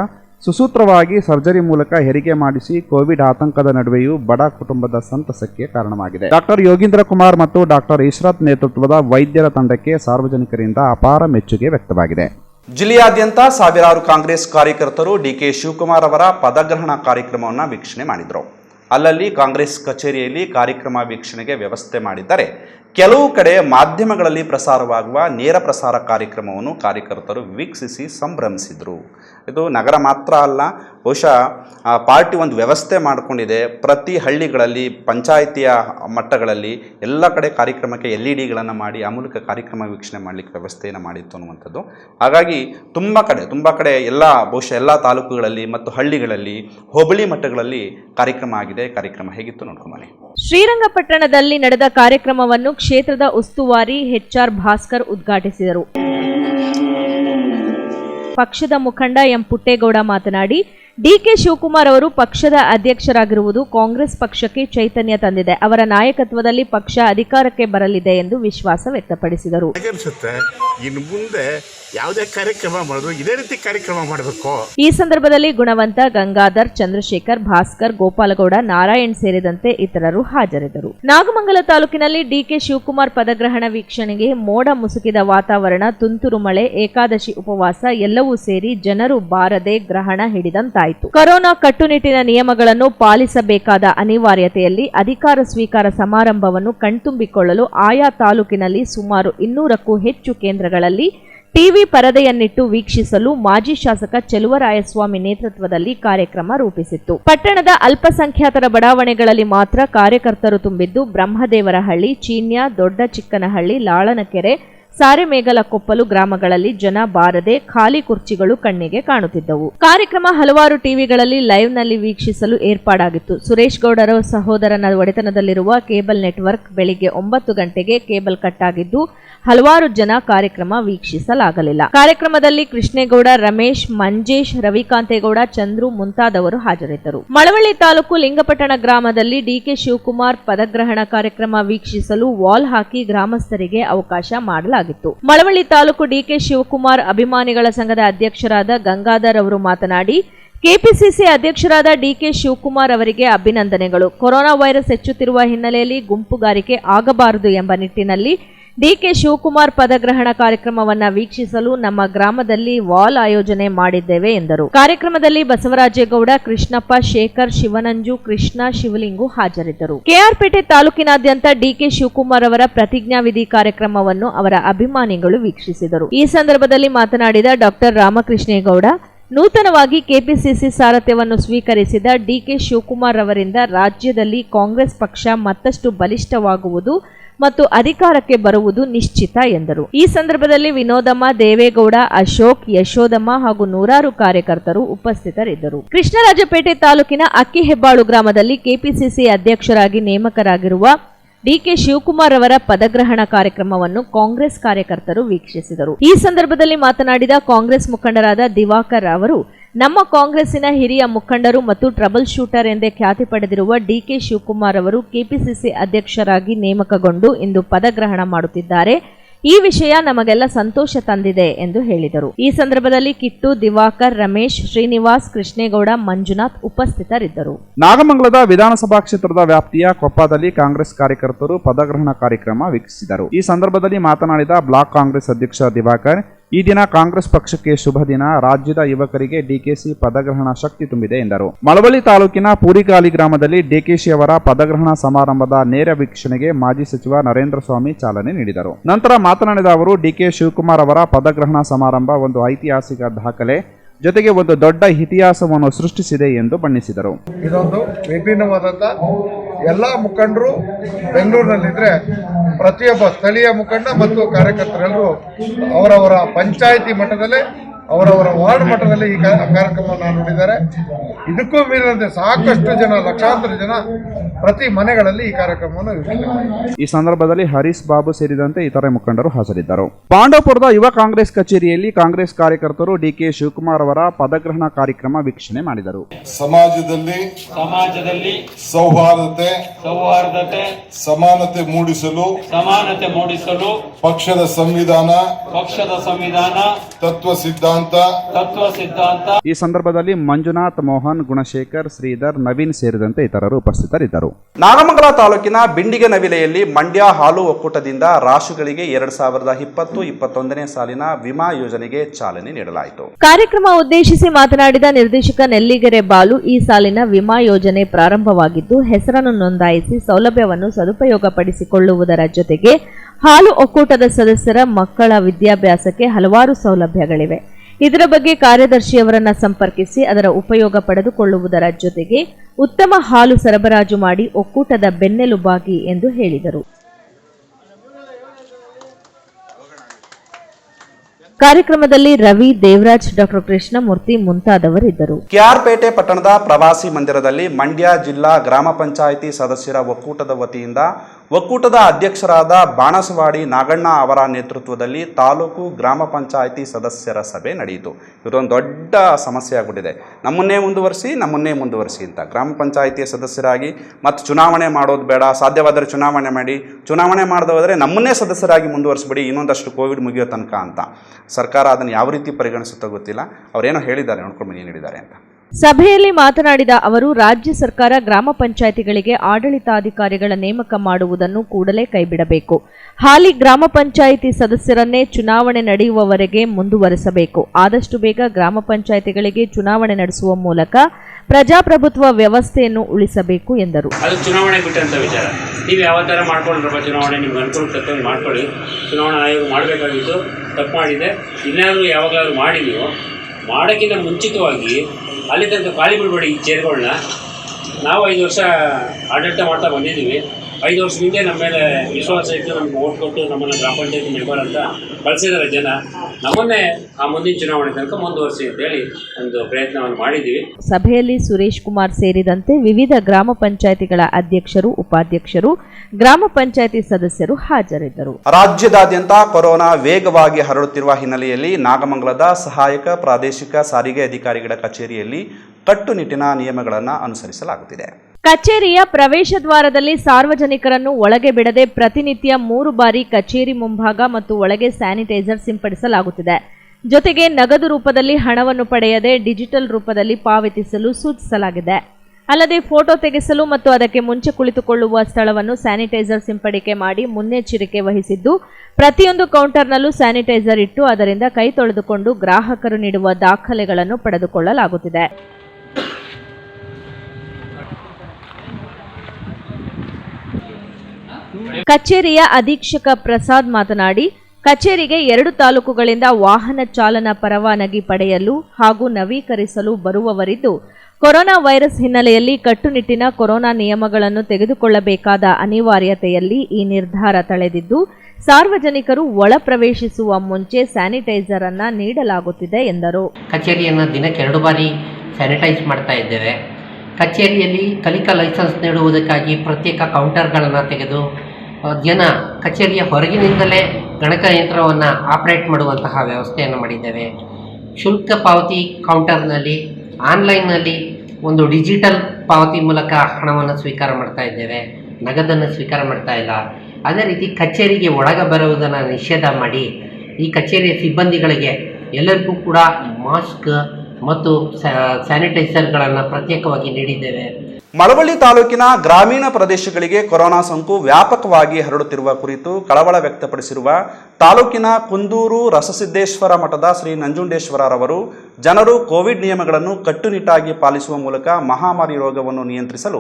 ಸುಸೂತ್ರವಾಗಿ ಸರ್ಜರಿ ಮೂಲಕ ಹೆರಿಗೆ ಮಾಡಿಸಿ ಕೋವಿಡ್ ಆತಂಕದ ನಡುವೆಯೂ ಬಡ ಕುಟುಂಬದ ಸಂತಸಕ್ಕೆ ಕಾರಣವಾಗಿದೆ. ಡಾಕ್ಟರ್ ಯೋಗೇಂದ್ರ ಕುಮಾರ್ ಮತ್ತು ಡಾಕ್ಟರ್ ಇಶ್ರತ್ ನೇತೃತ್ವದ ವೈದ್ಯರ ತಂಡಕ್ಕೆ ಸಾರ್ವಜನಿಕರಿಂದ ಅಪಾರ ಮೆಚ್ಚುಗೆ ವ್ಯಕ್ತವಾಗಿದೆ. ಜಿಲ್ಲೆಯಾದ್ಯಂತ ಸಾವಿರಾರು ಕಾಂಗ್ರೆಸ್ ಕಾರ್ಯಕರ್ತರು ಡಿಕೆ ಶಿವಕುಮಾರ್ ಅವರ ಪದಗ್ರಹಣ ಕಾರ್ಯಕ್ರಮವನ್ನು ವೀಕ್ಷಣೆ ಮಾಡಿದರು. ಅಲ್ಲಲ್ಲಿ ಕಾಂಗ್ರೆಸ್ ಕಚೇರಿಯಲ್ಲಿ ಕಾರ್ಯಕ್ರಮ ವೀಕ್ಷಣೆಗೆ ವ್ಯವಸ್ಥೆ ಮಾಡಿದ್ದರೆ. ಕೆಲವು ಕಡೆ ಮಾಧ್ಯಮಗಳಲ್ಲಿ ಪ್ರಸಾರವಾಗುವ ನೇರ ಪ್ರಸಾರ ಕಾರ್ಯಕ್ರಮವನ್ನು ಕಾರ್ಯಕರ್ತರು ವೀಕ್ಷಿಸಿ ಸಂಭ್ರಮಿಸಿದರು. ಇದು ನಗರ ಮಾತ್ರ ಅಲ್ಲ, ಬಹುಶಃ ಪಾರ್ಟಿ ಒಂದು ವ್ಯವಸ್ಥೆ ಮಾಡಿಕೊಂಡಿದೆ. ಪ್ರತಿ ಹಳ್ಳಿಗಳಲ್ಲಿ, ಪಂಚಾಯಿತಿಯ ಮಟ್ಟಗಳಲ್ಲಿ ಎಲ್ಲ ಕಡೆ ಕಾರ್ಯಕ್ರಮಕ್ಕೆ ಎಲ್ ಇ ಡಿಗಳನ್ನು ಮಾಡಿ ಆ ಮೂಲಕ ಕಾರ್ಯಕ್ರಮ ವೀಕ್ಷಣೆ ಮಾಡಲಿಕ್ಕೆ ವ್ಯವಸ್ಥೆಯನ್ನು ಮಾಡಿತ್ತು ಅನ್ನುವಂಥದ್ದು. ಹಾಗಾಗಿ ತುಂಬ ಕಡೆ ತುಂಬ ಕಡೆ ಎಲ್ಲ, ಬಹುಶಃ ಎಲ್ಲ ತಾಲೂಕುಗಳಲ್ಲಿ ಮತ್ತು ಹಳ್ಳಿಗಳಲ್ಲಿ, ಹೋಬಳಿ ಮಟ್ಟಗಳಲ್ಲಿ ಕಾರ್ಯಕ್ರಮ ಆಗಿದೆ. ಕಾರ್ಯಕ್ರಮ ಹೇಗಿತ್ತು ನೋಡ್ಕೊಂಬನ್ನಿ ಶ್ರೀರಂಗಪಟ್ಟಣದಲ್ಲಿ ನಡೆದ ಕಾರ್ಯಕ್ರಮವನ್ನು ಕ್ಷೇತ್ರದ ಉಸ್ತುವಾರಿ ಎಚ್ಆರ್ ಭಾಸ್ಕರ್ ಉದ್ಘಾಟಿಸಿದರು. ಪಕ್ಷದ ಮುಖಂಡ ಎಂ ಪುಟ್ಟೇಗೌಡ ಮಾತನಾಡಿ, ಡಿಕೆ ಶಿವಕುಮಾರ್ ಅವರು ಪಕ್ಷದ ಅಧ್ಯಕ್ಷರಾಗಿರುವುದು ಕಾಂಗ್ರೆಸ್ ಪಕ್ಷಕ್ಕೆ ಚೈತನ್ಯ ತಂದಿದೆ. ಅವರ ನಾಯಕತ್ವದಲ್ಲಿ ಪಕ್ಷ ಅಧಿಕಾರಕ್ಕೆ ಬರಲಿದೆ ಎಂದು ವಿಶ್ವಾಸ ವ್ಯಕ್ತಪಡಿಸಿದರು. ಮುಂದೆ ಯಾವುದೇ ಕಾರ್ಯಕ್ರಮ ಮಾಡಿದ್ರು, ಇದೇ ರೀತಿ ಕಾರ್ಯಕ್ರಮ ಮಾಡಬೇಕು. ಈ ಸಂದರ್ಭದಲ್ಲಿ ಗುಣವಂತ ಗಂಗಾಧರ್, ಚಂದ್ರಶೇಖರ್, ಭಾಸ್ಕರ್, ಗೋಪಾಲಗೌಡ, ನಾರಾಯಣ್ ಸೇರಿದಂತೆ ಇತರರು ಹಾಜರಿದ್ದರು. ನಾಗಮಂಗಲ ತಾಲೂಕಿನಲ್ಲಿ ಡಿಕೆ ಶಿವಕುಮಾರ್ ಪದಗ್ರಹಣ ವೀಕ್ಷಣೆಗೆ ಮೋಡ ಮುಸುಕಿದ ವಾತಾವರಣ, ತುಂತುರು ಮಳೆ, ಏಕಾದಶಿ ಉಪವಾಸ ಎಲ್ಲವೂ ಸೇರಿ ಜನರು ಬಾರದೆ ಗ್ರಹಣ ಹಿಡಿದಂತಾಯಿತು. ಕೊರೋನಾ ಕಟ್ಟುನಿಟ್ಟಿನ ನಿಯಮಗಳನ್ನು ಪಾಲಿಸಬೇಕಾದ ಅನಿವಾರ್ಯತೆಯಲ್ಲಿ ಅಧಿಕಾರ ಸ್ವೀಕಾರ ಸಮಾರಂಭವನ್ನು ಕಣ್ತುಂಬಿಕೊಳ್ಳಲು ಆಯಾ ತಾಲೂಕಿನಲ್ಲಿ ಸುಮಾರು ಇನ್ನೂರಕ್ಕೂ ಹೆಚ್ಚು ಕೇಂದ್ರಗಳಲ್ಲಿ ಟಿವಿ ಪರದೆಯನ್ನಿಟ್ಟು ವೀಕ್ಷಿಸಲು ಮಾಜಿ ಶಾಸಕ ಚೆಲುವರಾಯಸ್ವಾಮಿ ನೇತೃತ್ವದಲ್ಲಿ ಕಾರ್ಯಕ್ರಮ ರೂಪಿಸಿತ್ತು. ಪಟ್ಟಣದ ಅಲ್ಪಸಂಖ್ಯಾತರ ಬಡಾವಣೆಗಳಲ್ಲಿ ಮಾತ್ರ ಕಾರ್ಯಕರ್ತರು ತುಂಬಿದ್ದು ಬ್ರಹ್ಮದೇವರಹಳ್ಳಿ, ಚೀನ್ಯ, ದೊಡ್ಡ ಚಿಕ್ಕನಹಳ್ಳಿ, ಲಾಳನಕೆರೆ ಸಾರೆಮೇಗಲಕೊಪ್ಪಲು ಗ್ರಾಮಗಳಲ್ಲಿ ಜನ ಬಾರದೆ ಖಾಲಿ ಕುರ್ಚಿಗಳು ಕಣ್ಣಿಗೆ ಕಾಣುತ್ತಿದ್ದವು. ಕಾರ್ಯಕ್ರಮ ಹಲವಾರು ಟಿವಿಗಳಲ್ಲಿ ಲೈವ್ನಲ್ಲಿ ವೀಕ್ಷಿಸಲು ಏರ್ಪಾಡಾಗಿತ್ತು. ಸುರೇಶ್ ಗೌಡರ ಸಹೋದರನ ಒಡೆತನದಲ್ಲಿರುವ ಕೇಬಲ್ ನೆಟ್ವರ್ಕ್ ಬೆಳಿಗ್ಗೆ ಒಂಬತ್ತು ಗಂಟೆಗೆ ಕೇಬಲ್ ಕಟ್ ಆಗಿದ್ದು ಹಲವಾರು ಜನ ಕಾರ್ಯಕ್ರಮ ವೀಕ್ಷಿಸಲಾಗಲಿಲ್ಲ. ಕಾರ್ಯಕ್ರಮದಲ್ಲಿ ಕೃಷ್ಣೇಗೌಡ, ರಮೇಶ್, ಮಂಜೇಶ್, ರವಿಕಾಂತೇಗೌಡ, ಚಂದ್ರು ಮುಂತಾದವರು ಹಾಜರಿದ್ದರು. ಮಳವಳ್ಳಿ ತಾಲೂಕು ಲಿಂಗಪಟ್ಟಣ ಗ್ರಾಮದಲ್ಲಿ ಡಿಕೆ ಶಿವಕುಮಾರ್ ಪದಗ್ರಹಣ ಕಾರ್ಯಕ್ರಮ ವೀಕ್ಷಿಸಲು ವಾಲ್ ಹಾಕಿ ಗ್ರಾಮಸ್ಥರಿಗೆ ಅವಕಾಶ ಮಾಡಲಾಗಿತ್ತು ಮಳವಳ್ಳಿ ತಾಲೂಕು ಡಿಕೆ ಶಿವಕುಮಾರ್ ಅಭಿಮಾನಿಗಳ ಸಂಘದ ಅಧ್ಯಕ್ಷರಾದ ಗಂಗಾಧರ್ ಅವರು ಮಾತನಾಡಿ, ಕೆಪಿಸಿಸಿ ಅಧ್ಯಕ್ಷರಾದ ಡಿಕೆ ಶಿವಕುಮಾರ್ ಅವರಿಗೆ ಅಭಿನಂದನೆಗಳು. ಕೊರೋನಾ ವೈರಸ್ ಹೆಚ್ಚುತ್ತಿರುವ ಹಿನ್ನೆಲೆಯಲ್ಲಿ ಗುಂಪುಗಾರಿಕೆ ಆಗಬಾರದು ಎಂಬ ನಿಟ್ಟಿನಲ್ಲಿ ಡಿಕೆ ಶಿವಕುಮಾರ್ ಪದಗ್ರಹಣ ಕಾರ್ಯಕ್ರಮವನ್ನ ವೀಕ್ಷಿಸಲು ನಮ್ಮ ಗ್ರಾಮದಲ್ಲಿ ವಾಲ್ ಆಯೋಜನೆ ಮಾಡಿದ್ದೇವೆ ಎಂದರು. ಕಾರ್ಯಕ್ರಮದಲ್ಲಿ ಬಸವರಾಜೇಗೌಡ, ಕೃಷ್ಣಪ್ಪ, ಶೇಖರ್, ಶಿವನಂಜು, ಕೃಷ್ಣ, ಶಿವಲಿಂಗು ಹಾಜರಿದ್ದರು. ಕೆಆರ್ಪೇಟೆ ತಾಲೂಕಿನಾದ್ಯಂತ ಡಿಕೆ ಶಿವಕುಮಾರ್ ಅವರ ಪ್ರತಿಜ್ಞಾವಿಧಿ ಕಾರ್ಯಕ್ರಮವನ್ನು ಅವರ ಅಭಿಮಾನಿಗಳು ವೀಕ್ಷಿಸಿದರು. ಈ ಸಂದರ್ಭದಲ್ಲಿ ಮಾತನಾಡಿದ ಡಾಕ್ಟರ್ ರಾಮಕೃಷ್ಣೇಗೌಡ, ನೂತನವಾಗಿ ಕೆಪಿಸಿಸಿ ಸಾರಥ್ಯವನ್ನು ಸ್ವೀಕರಿಸಿದ ಡಿಕೆ ಶಿವಕುಮಾರ್ ಅವರಿಂದ ರಾಜ್ಯದಲ್ಲಿ ಕಾಂಗ್ರೆಸ್ ಪಕ್ಷ ಮತ್ತಷ್ಟು ಬಲಿಷ್ಠವಾಗುವುದು ಮತ್ತು ಅಧಿಕಾರಕ್ಕೆ ಬರುವುದು ನಿಶ್ಚಿತ ಎಂದರು. ಈ ಸಂದರ್ಭದಲ್ಲಿ ವಿನೋದಮ್ಮ, ದೇವೇಗೌಡ, ಅಶೋಕ್, ಯಶೋದಮ್ಮ ಹಾಗೂ ನೂರಾರು ಕಾರ್ಯಕರ್ತರು ಉಪಸ್ಥಿತರಿದ್ದರು. ಕೃಷ್ಣರಾಜಪೇಟೆ ತಾಲೂಕಿನ ಅಕ್ಕಿಹೆಬ್ಬಾಳು ಗ್ರಾಮದಲ್ಲಿ ಕೆಪಿಸಿಸಿ ಅಧ್ಯಕ್ಷರಾಗಿ ನೇಮಕರಾಗಿರುವ ಡಿಕೆ ಶಿವಕುಮಾರ್ ಅವರ ಪದಗ್ರಹಣ ಕಾರ್ಯಕ್ರಮವನ್ನು ಕಾಂಗ್ರೆಸ್ ಕಾರ್ಯಕರ್ತರು ವೀಕ್ಷಿಸಿದರು. ಈ ಸಂದರ್ಭದಲ್ಲಿ ಮಾತನಾಡಿದ ಕಾಂಗ್ರೆಸ್ ಮುಖಂಡರಾದ ದಿವಾಕರ್ ಅವರು ನಮ್ಮ ಕಾಂಗ್ರೆಸ್ಸಿನ ಹಿರಿಯ ಮುಖಂಡರು ಮತ್ತು ಟ್ರಬಲ್ ಶೂಟರ್ ಎಂದೇ ಖ್ಯಾತಿ ಪಡೆದಿರುವ ಡಿಕೆ ಶಿವಕುಮಾರ್ ಅವರು ಕೆಪಿಸಿಸಿ ಅಧ್ಯಕ್ಷರಾಗಿ ನೇಮಕಗೊಂಡು ಇಂದು ಪದಗ್ರಹಣ ಮಾಡುತ್ತಿದ್ದಾರೆ. ಈ ವಿಷಯ ನಮಗೆಲ್ಲ ಸಂತೋಷ ತಂದಿದೆ ಎಂದು ಹೇಳಿದರು. ಈ ಸಂದರ್ಭದಲ್ಲಿ ಕಿಟ್ಟು, ದಿವಾಕರ್, ರಮೇಶ್, ಶ್ರೀನಿವಾಸ್, ಕೃಷ್ಣೇಗೌಡ, ಮಂಜುನಾಥ್ ಉಪಸ್ಥಿತರಿದ್ದರು. ನಾಗಮಂಗಲದ ವಿಧಾನಸಭಾ ಕ್ಷೇತ್ರದ ವ್ಯಾಪ್ತಿಯ ಕೊಪ್ಪದಲ್ಲಿ ಕಾಂಗ್ರೆಸ್ ಕಾರ್ಯಕರ್ತರು ಪದಗ್ರಹಣ ಕಾರ್ಯಕ್ರಮ ವೀಕ್ಷಿಸಿದರು. ಈ ಸಂದರ್ಭದಲ್ಲಿ ಮಾತನಾಡಿದ ಬ್ಲಾಕ್ ಕಾಂಗ್ರೆಸ್ ಅಧ್ಯಕ್ಷ ದಿವಾಕರ್ ಈ ದಿನ ಕಾಂಗ್ರೆಸ್ ಪಕ್ಷಕ್ಕೆ ಶುಭ ದಿನ. ರಾಜ್ಯದ ಯುವಕರಿಗೆ ಡಿಕೆಸಿ ಪದಗ್ರಹಣ ಶಕ್ತಿ ತುಂಬಿದೆ ಎಂದರು. ಮಳವಳ್ಳಿ ತಾಲೂಕಿನ ಪೂರಿಗಾಲಿ ಗ್ರಾಮದಲ್ಲಿ ಡಿಕೆಶಿ ಅವರ ಪದಗ್ರಹಣ ಸಮಾರಂಭದ ನೇರ ವೀಕ್ಷಣೆಗೆ ಮಾಜಿ ಸಚಿವ ನರೇಂದ್ರ ಸ್ವಾಮಿ ಚಾಲನೆ ನೀಡಿದರು. ನಂತರ ಮಾತನಾಡಿದ ಅವರು ಡಿಕೆ ಶಿವಕುಮಾರ್ ಅವರ ಪದಗ್ರಹಣ ಸಮಾರಂಭ ಒಂದು ಐತಿಹಾಸಿಕ ದಾಖಲೆ, ಜೊತೆಗೆ ಒಂದು ದೊಡ್ಡ ಇತಿಹಾಸವನ್ನು ಸೃಷ್ಟಿಸಿದೆ ಎಂದು ಬಣ್ಣಿಸಿದರು. ಎಲ್ಲ ಮುಖಂಡರು ಬೆಂಗಳೂರಿನಲ್ಲಿದ್ದರೆ ಪ್ರತಿಯೊಬ್ಬ ಸ್ಥಳೀಯ ಮುಖಂಡ ಮತ್ತು ಕಾರ್ಯಕರ್ತರೆಲ್ಲರೂ ಅವರವರ ಪಂಚಾಯಿತಿ ಮಟ್ಟದಲ್ಲೇ ಅವರವರ ವಾರ್ಡ್ ಮಟ್ಟದಲ್ಲಿ ಈ ಕಾರ್ಯಕ್ರಮವನ್ನು ನೋಡಿದ್ದಾರೆ. ಇದಕ್ಕೂ ಮೀರಿದಂತೆ ಸಾಕಷ್ಟು ಜನ ಲಕ್ಷಾಂತರ ಜನ ಪ್ರತಿ ಮನೆಗಳಲ್ಲಿ ಈ ಕಾರ್ಯಕ್ರಮವನ್ನು ಈ ಸಂದರ್ಭದಲ್ಲಿ ಹರೀಶ್ ಬಾಬು ಸೇರಿದಂತೆ ಇತರೆ ಮುಖಂಡರು ಹಾಜರಿದ್ದರು. ಪಾಂಡವಪುರದ ಯುವ ಕಾಂಗ್ರೆಸ್ ಕಚೇರಿಯಲ್ಲಿ ಕಾಂಗ್ರೆಸ್ ಕಾರ್ಯಕರ್ತರು ಡಿಕೆ ಶಿವಕುಮಾರ್ ಅವರ ಪದಗ್ರಹಣ ಕಾರ್ಯಕ್ರಮ ವೀಕ್ಷಣೆ ಮಾಡಿದರು. ಸಮಾಜದಲ್ಲಿ ಸಮಾಜದಲ್ಲಿ ಸೌಹಾರ್ದತೆ ಸೌಹಾರ್ದತೆ ಸಮಾನತೆ ಮೂಡಿಸಲು ಸಮಾನತೆ ಮೂಡಿಸಲು ಪಕ್ಷದ ಸಂವಿಧಾನ ಪಕ್ಷದ ಸಂವಿಧಾನ ತತ್ವ ಸಿದ್ಧಾಂತ ತತ್ವ ಸಿದ್ಧಾಂತ. ಈ ಸಂದರ್ಭದಲ್ಲಿ ಮಂಜುನಾಥ್ ಮೋಹನ್ ಗುಣಶೇಖರ್ ಶ್ರೀಧರ್ ನವೀನ್ ಸೇರಿದಂತೆ ಇತರರು ಉಪಸ್ಥಿತರಿದ್ದರು. ನಾಗಮಂಗಲ ತಾಲೂಕಿನ ಬಿಂಡಿಗೆ ನವಿಲೆಯಲ್ಲಿ ಮಂಡ್ಯ ಹಾಲು ಒಕ್ಕೂಟದಿಂದ ರಾಶಿಗಳಿಗೆ ಎರಡ್ ಸಾವಿರದ ಇಪ್ಪತ್ತು ಇಪ್ಪತ್ತೊಂದನೇ ಸಾಲಿನ ವಿಮಾ ಯೋಜನೆಗೆ ಚಾಲನೆ ನೀಡಲಾಯಿತು. ಕಾರ್ಯಕ್ರಮ ಉದ್ದೇಶಿಸಿ ಮಾತನಾಡಿದ ನಿರ್ದೇಶಕ ನೆಲ್ಲಿಗೆರೆ ಬಾಲು ಈ ಸಾಲಿನ ವಿಮಾ ಯೋಜನೆ ಪ್ರಾರಂಭವಾಗಿದ್ದು ಹೆಸರನ್ನು ನೋಂದಾಯಿಸಿ ಸೌಲಭ್ಯವನ್ನು ಸದುಪಯೋಗಪಡಿಸಿಕೊಳ್ಳುವುದರ ಜೊತೆಗೆ ಹಾಲು ಒಕ್ಕೂಟದ ಸದಸ್ಯರ ಮಕ್ಕಳ ವಿದ್ಯಾಭ್ಯಾಸಕ್ಕೆ ಹಲವಾರು ಸೌಲಭ್ಯಗಳಿವೆ. ಇದರ ಬಗ್ಗೆ ಕಾರ್ಯದರ್ಶಿಯವರನ್ನ ಸಂಪರ್ಕಿಸಿ ಅದರ ಉಪಯೋಗ ಪಡೆದುಕೊಳ್ಳುವುದರ ಜೊತೆಗೆ ಉತ್ತಮ ಹಾಲು ಸರಬರಾಜು ಮಾಡಿ ಒಕ್ಕೂಟದ ಬೆನ್ನೆಲುಬಾಗಿ ಎಂದು ಹೇಳಿದರು. ಕಾರ್ಯಕ್ರಮದಲ್ಲಿ ರವಿ ದೇವರಾಜ್ ಡಾಕ್ಟರ್ ಕೃಷ್ಣಮೂರ್ತಿ ಮುಂತಾದವರಿದ್ದರು. ಕೆಆರ್ಪೇಟೆ ಪಟ್ಟಣದ ಪ್ರವಾಸಿ ಮಂದಿರದಲ್ಲಿ ಮಂಡ್ಯ ಜಿಲ್ಲಾ ಗ್ರಾಮ ಪಂಚಾಯಿತಿ ಸದಸ್ಯರ ಒಕ್ಕೂಟದ ವತಿಯಿಂದ ಒಕ್ಕೂಟದ ಅಧ್ಯಕ್ಷರಾದ ಬಾಣಸವಾಡಿ ನಾಗಣ್ಣ ಅವರ ನೇತೃತ್ವದಲ್ಲಿ ತಾಲೂಕು ಗ್ರಾಮ ಪಂಚಾಯಿತಿ ಸದಸ್ಯರ ಸಭೆ ನಡೆಯಿತು. ಇದೊಂದು ದೊಡ್ಡ ಸಮಸ್ಯೆ ಆಗ್ಬಿಟ್ಟಿದೆ ನಮ್ಮನ್ನೇ ಮುಂದುವರಿಸಿ ನಮ್ಮನ್ನೇ ಮುಂದುವರಿಸಿ ಅಂತ. ಗ್ರಾಮ ಪಂಚಾಯಿತಿಯ ಸದಸ್ಯರಾಗಿ ಮತ್ತು ಚುನಾವಣೆ ಮಾಡೋದು ಬೇಡ, ಸಾಧ್ಯವಾದರೆ ಚುನಾವಣೆ ಮಾಡಿ. ಚುನಾವಣೆ ಮಾಡಿದವಾದರೆ ನಮ್ಮನ್ನೇ ಸದಸ್ಯರಾಗಿ ಮುಂದುವರಿಸ್ಬಿಡಿ, ಇನ್ನೊಂದಷ್ಟು ಕೋವಿಡ್ ಮುಗಿಯೋ ತನಕ ಅಂತ. ಸರ್ಕಾರ ಅದನ್ನು ಯಾವ ರೀತಿ ಪರಿಗಣಿಸುತ್ತೋ ಗೊತ್ತಿಲ್ಲ. ಅವರೇನೋ ಹೇಳಿದ್ದಾರೆ, ನೋಡ್ಕೊಂಡು ಏನು ಹೇಳಿದ್ದಾರೆ ಅಂತ. ಸಭೆಯಲ್ಲಿ ಮಾತನಾಡಿದ ಅವರು, ರಾಜ್ಯ ಸರ್ಕಾರ ಗ್ರಾಮ ಪಂಚಾಯಿತಿಗಳಿಗೆ ಆಡಳಿತಾಧಿಕಾರಿಗಳ ನೇಮಕ ಮಾಡುವುದನ್ನು ಕೂಡಲೇ ಕೈಬಿಡಬೇಕು. ಹಾಲಿ ಗ್ರಾಮ ಪಂಚಾಯಿತಿ ಸದಸ್ಯರನ್ನೇ ಚುನಾವಣೆ ನಡೆಯುವವರೆಗೆ ಮುಂದುವರೆಸಬೇಕು. ಆದಷ್ಟು ಬೇಗ ಗ್ರಾಮ ಪಂಚಾಯಿತಿಗಳಿಗೆ ಚುನಾವಣೆ ನಡೆಸುವ ಮೂಲಕ ಪ್ರಜಾಪ್ರಭುತ್ವ ವ್ಯವಸ್ಥೆಯನ್ನು ಉಳಿಸಬೇಕು ಎಂದರು. ಅದು ಚುನಾವಣೆ ಬಿಟ್ಟಂತ ವಿಚಾರ. ನೀವು ಯಾವ ಥರ ಮಾಡ್ಕೊಂಡ್ರಪ್ಪ ಚುನಾವಣೆ ನಿಮ್ಗೆ ಅನುಕೂಲ ತಕ್ಕಂಗೆ ಮಾಡ್ಕೊಳ್ಳಿ. ಚುನಾವಣಾ ಆಯೋಗ ಮಾಡಬೇಕಾಗಿತ್ತು, ತಪ್ಪು ಮಾಡಿದೆ. ಇನ್ನಾದರೂ ಯಾವಾಗಲಾದ್ರೂ ಮಾಡಿ ನೀವು ಮಾಡೋಕ್ಕಿಂತ ಮುಂಚಿತವಾಗಿ ಅಲ್ಲಿ ತನಕ ಖಾಲಿ ಬಿಡಬೇಡಿ ಈ ಚೇರ್ಗಳನ್ನ ನಾವು ಐದು ವರ್ಷ ಆಡಳಿತ ಮಾಡ್ತಾ ಬಂದಿದ್ದೀವಿ. ಐದು ವರ್ಷದ ಹಿಂದೆ ನಮ್ಮ ಮೇಲೆ ವಿಶ್ವಾಸ ಇಟ್ಟು ನಮ್ಗೆ ಓಟ್ ಕೊಟ್ಟು ನಮ್ಮನ್ನು ಗ್ರಾಮ ಪಂಚಾಯತಿ ಮೆಂಬರ್ ಅಂತ ಕಳಿಸಿದ್ದಾರೆ ಜನ. ನಮ್ಮನ್ನೇ ಆ ಮುಂದಿನ ಚುನಾವಣೆ ತನಕ ಮುಂದುವರಿಸಿ ಅಂತೇಳಿ ಒಂದು ಪ್ರಯತ್ನವನ್ನು ಮಾಡಿದ್ದೀವಿ. ಸಭೆಯಲ್ಲಿ ಸುರೇಶ್ ಕುಮಾರ್ ಸೇರಿದಂತೆ ವಿವಿಧ ಗ್ರಾಮ ಪಂಚಾಯಿತಿಗಳ ಅಧ್ಯಕ್ಷರು ಉಪಾಧ್ಯಕ್ಷರು ಗ್ರಾಮ ಪಂಚಾಯಿತಿ ಸದಸ್ಯರು ಹಾಜರಿದ್ದರು. ರಾಜ್ಯದಾದ್ಯಂತ ಕೊರೋನಾ ವೇಗವಾಗಿ ಹರಡುತ್ತಿರುವ ಹಿನ್ನೆಲೆಯಲ್ಲಿ ನಾಗಮಂಗಲದ ಸಹಾಯಕ ಪ್ರಾದೇಶಿಕ ಸಾರಿಗೆ ಅಧಿಕಾರಿಗಳ ಕಚೇರಿಯಲ್ಲಿ ಕಟ್ಟುನಿಟ್ಟಿನ ನಿಯಮಗಳನ್ನು ಅನುಸರಿಸಲಾಗುತ್ತಿದೆ. ಕಚೇರಿಯ ಪ್ರವೇಶ ದ್ವಾರದಲ್ಲಿ ಸಾರ್ವಜನಿಕರನ್ನು ಒಳಗೆ ಬಿಡದೆ ಪ್ರತಿನಿತ್ಯ ಮೂರು ಬಾರಿ ಕಚೇರಿ ಮುಂಭಾಗ ಮತ್ತು ಒಳಗೆ ಸ್ಯಾನಿಟೈಸರ್ ಸಿಂಪಡಿಸಲಾಗುತ್ತಿದೆ. ಜೊತೆಗೆ ನಗದು ರೂಪದಲ್ಲಿ ಹಣವನ್ನು ಪಡೆಯದೆ ಡಿಜಿಟಲ್ ರೂಪದಲ್ಲಿ ಪಾವತಿಸಲು ಸೂಚಿಸಲಾಗಿದೆ. ಅಲ್ಲದೆ ಫೋಟೋ ತೆಗೆಸಲು ಮತ್ತು ಅದಕ್ಕೆ ಮುಂಚೆ ಕುಳಿತುಕೊಳ್ಳುವ ಸ್ಥಳವನ್ನು ಸ್ಯಾನಿಟೈಸರ್ ಸಿಂಪಡಿಕೆ ಮಾಡಿ ಮುನ್ನೆಚ್ಚರಿಕೆ ವಹಿಸಿದ್ದು, ಪ್ರತಿಯೊಂದು ಕೌಂಟರ್ನಲ್ಲೂ ಸ್ಯಾನಿಟೈಸರ್ ಇಟ್ಟು ಅದರಿಂದ ಕೈ ತೊಳೆದುಕೊಂಡು ಗ್ರಾಹಕರು ನೀಡುವ ದಾಖಲೆಗಳನ್ನು ಪಡೆದುಕೊಳ್ಳಲಾಗುತ್ತಿದೆ. ಕಚೇರಿಯ ಅಧೀಕ್ಷಕ ಪ್ರಸಾದ್ ಮಾತನಾಡಿ, ಕಚೇರಿಗೆ ಎರಡು ತಾಲೂಕುಗಳಿಂದ ವಾಹನ ಚಾಲನಾ ಪರವಾನಗಿ ಪಡೆಯಲು ಹಾಗೂ ನವೀಕರಿಸಲು ಬರುವವರಿದ್ದು, ಕೊರೋನಾ ವೈರಸ್ ಹಿನ್ನೆಲೆಯಲ್ಲಿ ಕಟ್ಟುನಿಟ್ಟಿನ ಕೊರೋನಾ ನಿಯಮಗಳನ್ನು ತೆಗೆದುಕೊಳ್ಳಬೇಕಾದ ಅನಿವಾರ್ಯತೆಯಲ್ಲಿ ಈ ನಿರ್ಧಾರ ತಳೆದಿದ್ದು, ಸಾರ್ವಜನಿಕರು ಒಳ ಪ್ರವೇಶಿಸುವ ಮುಂಚೆ ಸ್ಯಾನಿಟೈಸರ್ ಅನ್ನ ನೀಡಲಾಗುತ್ತಿದೆ ಎಂದರು. ಕಚೇರಿಯನ್ನು ದಿನಕ್ಕೆ ಎರಡು ಬಾರಿ ಸ್ಯಾನಿಟೈಸ್ ಮಾಡ್ತಾ ಇದ್ದೇವೆ. ಕಚೇರಿಯಲ್ಲಿ ಕಲಿಕಾ ಲೈಸೆನ್ಸ್ ನೀಡುವುದಕ್ಕಾಗಿ ಪ್ರತ್ಯೇಕ ಕೌಂಟರ್ಗಳನ್ನು ತೆಗೆದು ಜನ ಕಚೇರಿಯ ಹೊರಗಿನಿಂದಲೇ ಗಣಕಯಂತ್ರವನ್ನು ಆಪರೇಟ್ ಮಾಡುವಂತಹ ವ್ಯವಸ್ಥೆಯನ್ನು ಮಾಡಿದ್ದೇವೆ. ಶುಲ್ಕ ಪಾವತಿ ಕೌಂಟರ್ನಲ್ಲಿ ಆನ್ಲೈನ್ನಲ್ಲಿ ಒಂದು ಡಿಜಿಟಲ್ ಪಾವತಿ ಮೂಲಕ ಹಣವನ್ನು ಸ್ವೀಕಾರ ಮಾಡ್ತಾ ಇದ್ದೇವೆ. ನಗದನ್ನು ಸ್ವೀಕಾರ ಮಾಡ್ತಾ ಇಲ್ಲ. ಅದೇ ರೀತಿ ಕಚೇರಿಗೆ ಒಳಗೆ ಬರುವುದನ್ನು ನಿಷೇಧ ಮಾಡಿ, ಈ ಕಚೇರಿಯ ಸಿಬ್ಬಂದಿಗಳಿಗೆ ಎಲ್ಲರಿಗೂ ಕೂಡ ಮಾಸ್ಕ್ ಮತ್ತು ಸ್ಯಾನಿಟೈಸರ್ಗಳನ್ನು ಪ್ರತ್ಯೇಕವಾಗಿ ನೀಡಿದ್ದೇವೆ. ಮಳವಳ್ಳಿ ತಾಲೂಕಿನ ಗ್ರಾಮೀಣ ಪ್ರದೇಶಗಳಿಗೆ ಕೊರೋನಾ ಸೋಂಕು ವ್ಯಾಪಕವಾಗಿ ಹರಡುತ್ತಿರುವ ಕುರಿತು ಕಳವಳ ವ್ಯಕ್ತಪಡಿಸಿರುವ ತಾಲೂಕಿನ ಕುಂದೂರು ರಸಸಿದ್ದೇಶ್ವರ ಮಠದ ಶ್ರೀ ನಂಜುಂಡೇಶ್ವರರವರು ಜನರು ಕೋವಿಡ್ ನಿಯಮಗಳನ್ನು ಕಟ್ಟುನಿಟ್ಟಾಗಿ ಪಾಲಿಸುವ ಮೂಲಕ ಮಹಾಮಾರಿ ರೋಗವನ್ನು ನಿಯಂತ್ರಿಸಲು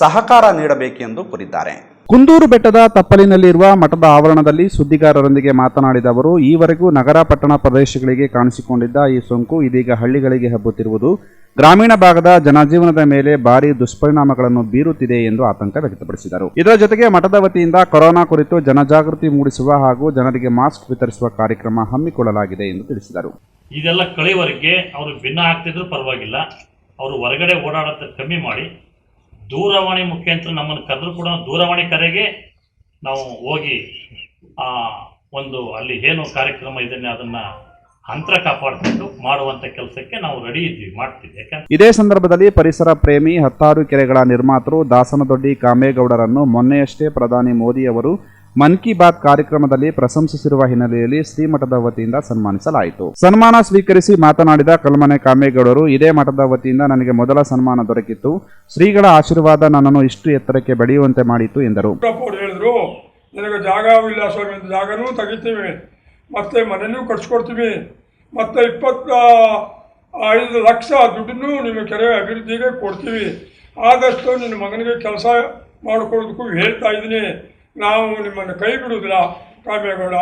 ಸಹಕಾರ ನೀಡಬೇಕೆಂದು ಕೋರಿದ್ದಾರೆ. ಕುಂದೂರು ಬೆಟ್ಟದ ತಪ್ಪಲಿನಲ್ಲಿರುವ ಮಠದ ಆವರಣದಲ್ಲಿ ಸುದ್ದಿಗಾರರೊಂದಿಗೆ ಮಾತನಾಡಿದ ಅವರು, ಈವರೆಗೂ ನಗರ ಪಟ್ಟಣ ಪ್ರದೇಶಗಳಿಗೆ ಕಾಣಿಸಿಕೊಂಡಿದ್ದ ಈ ಸೋಂಕು ಇದೀಗ ಹಳ್ಳಿಗಳಿಗೆ ಹಬ್ಬುತ್ತಿರುವುದು. ಗ್ರಾಮೀಣ ಭಾಗದ ಜನಜೀವನದ ಮೇಲೆ ಭಾರಿ ದುಷ್ಪರಿಣಾಮಗಳನ್ನು ಬೀರುತ್ತಿದೆ ಎಂದು ಆತಂಕ ವ್ಯಕ್ತಪಡಿಸಿದರು. ಇದರ ಜೊತೆಗೆ ಮಠದ ವತಿಯಿಂದ ಕೊರೋನಾ ಕುರಿತು ಜನಜಾಗೃತಿ ಮೂಡಿಸುವ ಹಾಗೂ ಜನರಿಗೆ ಮಾಸ್ಕ್ ವಿತರಿಸುವ ಕಾರ್ಯಕ್ರಮ ಹಮ್ಮಿಕೊಳ್ಳಲಾಗಿದೆ ಎಂದು ತಿಳಿಸಿದರು. ಇದೆಲ್ಲ ಕಳೆವರೆಗೆ ಅವರು ಭಿನ್ನ ಆಗ್ತಿದ್ರು, ಪರವಾಗಿಲ್ಲ. ಅವರು ಹೊರಗಡೆ ಓಡಾಡೋದ ಕಮ್ಮಿ ಮಾಡಿ. ದೂರವಾಣಿ ಮುಖಾಂತರ ನಮ್ಮನ್ನು ಕರೆದ್ರು ಕೂಡ ದೂರವಾಣಿ ಕರೆಗೆ ನಾವು ಹೋಗಿ, ಆ, ಒಂದು ಅಲ್ಲಿ ಏನು ಕಾರ್ಯಕ್ರಮ ಇದನ್ನೇ ಅದನ್ನ ಅಂತರ ಕಾಪಾಡಿಕೊಂಡು ಮಾಡುವಂತ ಕೆಲಸಕ್ಕೆ ನಾವು ರೆಡಿ ಇದ್ವಿ ಮಾಡ್ತೀವಿ. ಯಾಕಂದ್ರೆ ಇದೇ ಸಂದರ್ಭದಲ್ಲಿ ಪರಿಸರ ಪ್ರೇಮಿ ಹತ್ತಾರು ಕೆರೆಗಳ ನಿರ್ಮಾತೃ ದಾಸನದೊಡ್ಡಿ ಕಾಮೇಗೌಡರನ್ನು ಮೊನ್ನೆಯಷ್ಟೇ ಪ್ರಧಾನಿ ಮೋದಿ ಅವರು ಮನ್ ಕಿ ಬಾತ್ ಕಾರ್ಯಕ್ರಮದಲ್ಲಿ ಪ್ರಶಂಸಿಸಿರುವ ಹಿನ್ನೆಲೆಯಲ್ಲಿ ಶ್ರೀಮಠದ ವತಿಯಿಂದ ಸನ್ಮಾನಿಸಲಾಯಿತು. ಸನ್ಮಾನ ಸ್ವೀಕರಿಸಿ ಮಾತನಾಡಿದ ಕಲ್ಮನೆ ಕಾಮೇಗೌಡರು, ಇದೇ ಮಠದ ವತಿಯಿಂದ ನನಗೆ ಮೊದಲ ಸನ್ಮಾನ ದೊರಕಿತ್ತು. ಶ್ರೀಗಳ ಆಶೀರ್ವಾದ ನನ್ನನ್ನು ಇಷ್ಟು ಎತ್ತರಕ್ಕೆ ಬೆಳೆಯುವಂತೆ ಮಾಡಿತು ಎಂದರು. ಹೇಳಿದ್ರು, ನಿನಗೆ ಜಾಗವಿಲ್ಲ ಸ್ವಾಮಿ ಜಾಗನೂ ತೆಗಿತೀವಿ. ಮತ್ತೆ ಮನೆಯೂ ಕಟ್ಸ್ಕೊಡ್ತೀವಿ. ಮತ್ತೆ ಇಪ್ಪತ್ತ ಐದು ಲಕ್ಷ ದುಡ್ಡನ್ನು ನಿಮ್ಮ ಕೆರೆ ಅಭಿವೃದ್ಧಿಗೆ ಕೊಡ್ತೀವಿ. ಆದಷ್ಟು ನಿನ್ನ ಮಗನಿಗೆ ಕೆಲಸ ಮಾಡಿಕೊಡೋದಕ್ಕೂ ಹೇಳ್ತಾ ಇದ್ದೀನಿ. ನಾವು ನಿಮ್ಮನ್ನು ಕೈ ಬಿಡುವುದಿಲ್ಲ ಕಾಮೇಗೌಡ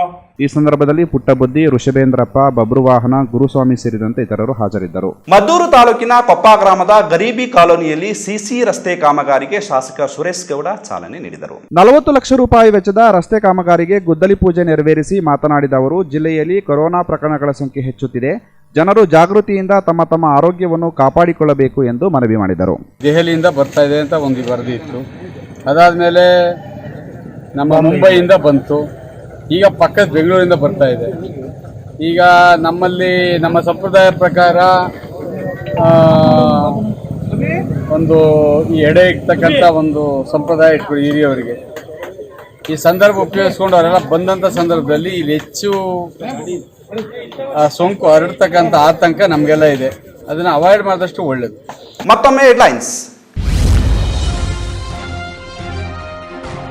ಈ ಸಂದರ್ಭದಲ್ಲಿ ಪುಟ್ಟಬುದ್ಧಿ ಋಷಭೇಂದ್ರಪ್ಪ ಬಬ್ರುವಾಹನ ಗುರುಸ್ವಾಮಿ ಸೇರಿದಂತೆ ಇತರರು ಹಾಜರಿದ್ದರು. ಮದ್ದೂರು ತಾಲೂಕಿನ ಕೊಪ್ಪ ಗ್ರಾಮದ ಗರೀಬಿ ಕಾಲೋನಿಯಲ್ಲಿ ಸಿಸಿ ರಸ್ತೆ ಕಾಮಗಾರಿಗೆ ಶಾಸಕ ಸುರೇಶ್ ಗೌಡ ಚಾಲನೆ ನೀಡಿದರು. ನಲವತ್ತು ಲಕ್ಷ ರೂಪಾಯಿ ವೆಚ್ಚದ ರಸ್ತೆ ಕಾಮಗಾರಿಗೆ ಗುದ್ದಲಿ ಪೂಜೆ ನೆರವೇರಿಸಿ ಮಾತನಾಡಿದ ಅವರು ಜಿಲ್ಲೆಯಲ್ಲಿ ಕೊರೋನಾ ಪ್ರಕರಣಗಳ ಸಂಖ್ಯೆ ಹೆಚ್ಚುತ್ತಿದೆ. ಜನರು ಜಾಗೃತಿಯಿಂದ ತಮ್ಮ ತಮ್ಮ ಆರೋಗ್ಯವನ್ನು ಕಾಪಾಡಿಕೊಳ್ಳಬೇಕು ಎಂದು ಮನವಿ ಮಾಡಿದರು. ದೆಹಲಿಯಿಂದ ಬರ್ತಾ ಇದೆ ಅಂತ ಒಂದು ವರದಿ ಇತ್ತು. ಅದಾದಮೇಲೆ ನಮ್ಮ ಮುಂಬೈಯಿಂದ ಬಂತು. ಈಗ ಪಕ್ಕದ ಬೆಂಗಳೂರಿಂದ ಬರ್ತಾ ಇದೆ. ಈಗ ನಮ್ಮಲ್ಲಿ, ನಮ್ಮ ಸಂಪ್ರದಾಯ ಪ್ರಕಾರ ಒಂದು ಈ ಎಡೆ ಇರ್ತಕ್ಕಂಥ ಒಂದು ಸಂಪ್ರದಾಯ ಇಟ್ಕೊಂಡು ಹಿರಿಯವರಿಗೆ. ಈ ಸಂದರ್ಭ ಉಪಯೋಗಿಸ್ಕೊಂಡು ಅವರೆಲ್ಲ ಬಂದಂಥ ಸಂದರ್ಭದಲ್ಲಿ ಇಲ್ಲಿ ಹೆಚ್ಚು ಸೋಂಕು ಹರಡ್ತಕ್ಕಂಥ ಆತಂಕ ನಮಗೆಲ್ಲ ಇದೆ. ಅದನ್ನು ಅವಾಯ್ಡ್ ಮಾಡಿದಷ್ಟು ಒಳ್ಳೇದು. ಮತ್ತೊಮ್ಮೆ ಹೆಡ್ಲೈನ್ಸ್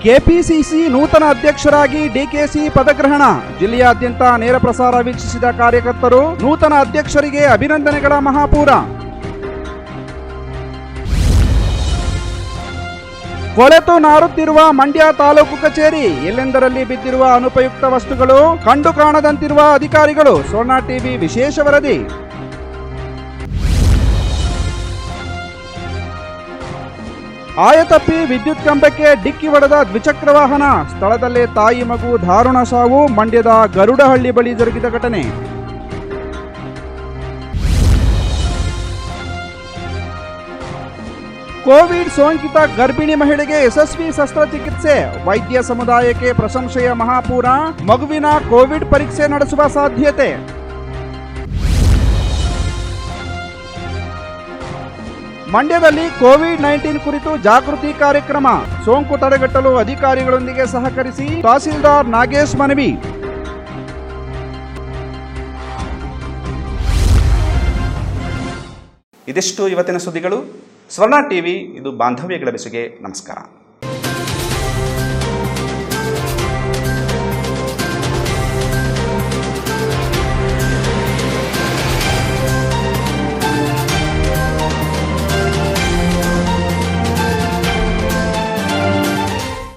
ಕೆಪಿಸಿಸಿ ನೂತನ ಅಧ್ಯಕ್ಷರಾಗಿ ಡಿಕೆಸಿ ಪದಗ್ರಹಣ. ಜಿಲ್ಲೆಯಾದ್ಯಂತ ನೇರ ಪ್ರಸಾರ ವೀಕ್ಷಿಸಿದ ಕಾರ್ಯಕರ್ತರು ನೂತನ ಅಧ್ಯಕ್ಷರಿಗೆ ಅಭಿನಂದನೆಗಳ ಮಹಾಪೂರ. ಕೊಳೆತು ನಾರುತ್ತಿರುವ ಮಂಡ್ಯ ತಾಲೂಕು ಕಚೇರಿ, ಎಲ್ಲೆಂದರಲ್ಲಿ ಬಿದ್ದಿರುವ ಅನುಪಯುಕ್ತ ವಸ್ತುಗಳು ಕಂಡು ಕಾಣದಂತಿರುವ ಅಧಿಕಾರಿಗಳು. ಸೋನಾ ಟಿವಿ ವಿಶೇಷ ವರದಿ. ಆಯತಪ್ಪಿ ವಿದ್ಯುತ್ ಕಂಬಕ್ಕೆ ಡಿಕ್ಕಿ ಹೊಡೆದ ದ್ವಿಚಕ್ರ ವಾಹನ. ಸ್ಥಳದಲ್ಲೇ ತಾಯಿ ಮಗು ದಾರುಣ ಸಾವು, ಮಂಡ್ಯದ ಗರುಡಹಳ್ಳಿ ಬಳಿ ಜರುಗಿದ ಘಟನೆ. ಕೋವಿಡ್ ಸೋಂಕಿತ ಗರ್ಭಿಣಿ ಮಹಿಳೆಗೆ ಯಶಸ್ವಿ ಶಸ್ತ್ರಚಿಕಿತ್ಸೆ. ವೈದ್ಯ ಸಮುದಾಯಕ್ಕೆ ಪ್ರಶಂಸೆಯ ಮಹಾಪೂರ. ಮಗುವಿನ ಕೋವಿಡ್ ಪರೀಕ್ಷೆ ನಡೆಸುವ ಸಾಧ್ಯತೆ. ಮಂಡ್ಯದಲ್ಲಿ ಕೋವಿಡ್ ನೈನ್ಟೀನ್ ಕುರಿತು ಜಾಗೃತಿ ಕಾರ್ಯಕ್ರಮ. ಸೋಂಕು ತಡೆಗಟ್ಟಲು ಅಧಿಕಾರಿಗಳೊಂದಿಗೆ ಸಹಕರಿಸಿ ತಹಸೀಲ್ದಾರ್ ನಾಗೇಶ್ ಮನವಿ. ಇದಿಷ್ಟು ಇವತ್ತಿನ ಸುದ್ದಿಗಳು. ಸ್ವರ್ಣ ಟಿವಿ, ಇದು ಬಾಂಧವ್ಯಗಳ ಬೆಸುಗೆ ನಮಸ್ಕಾರ.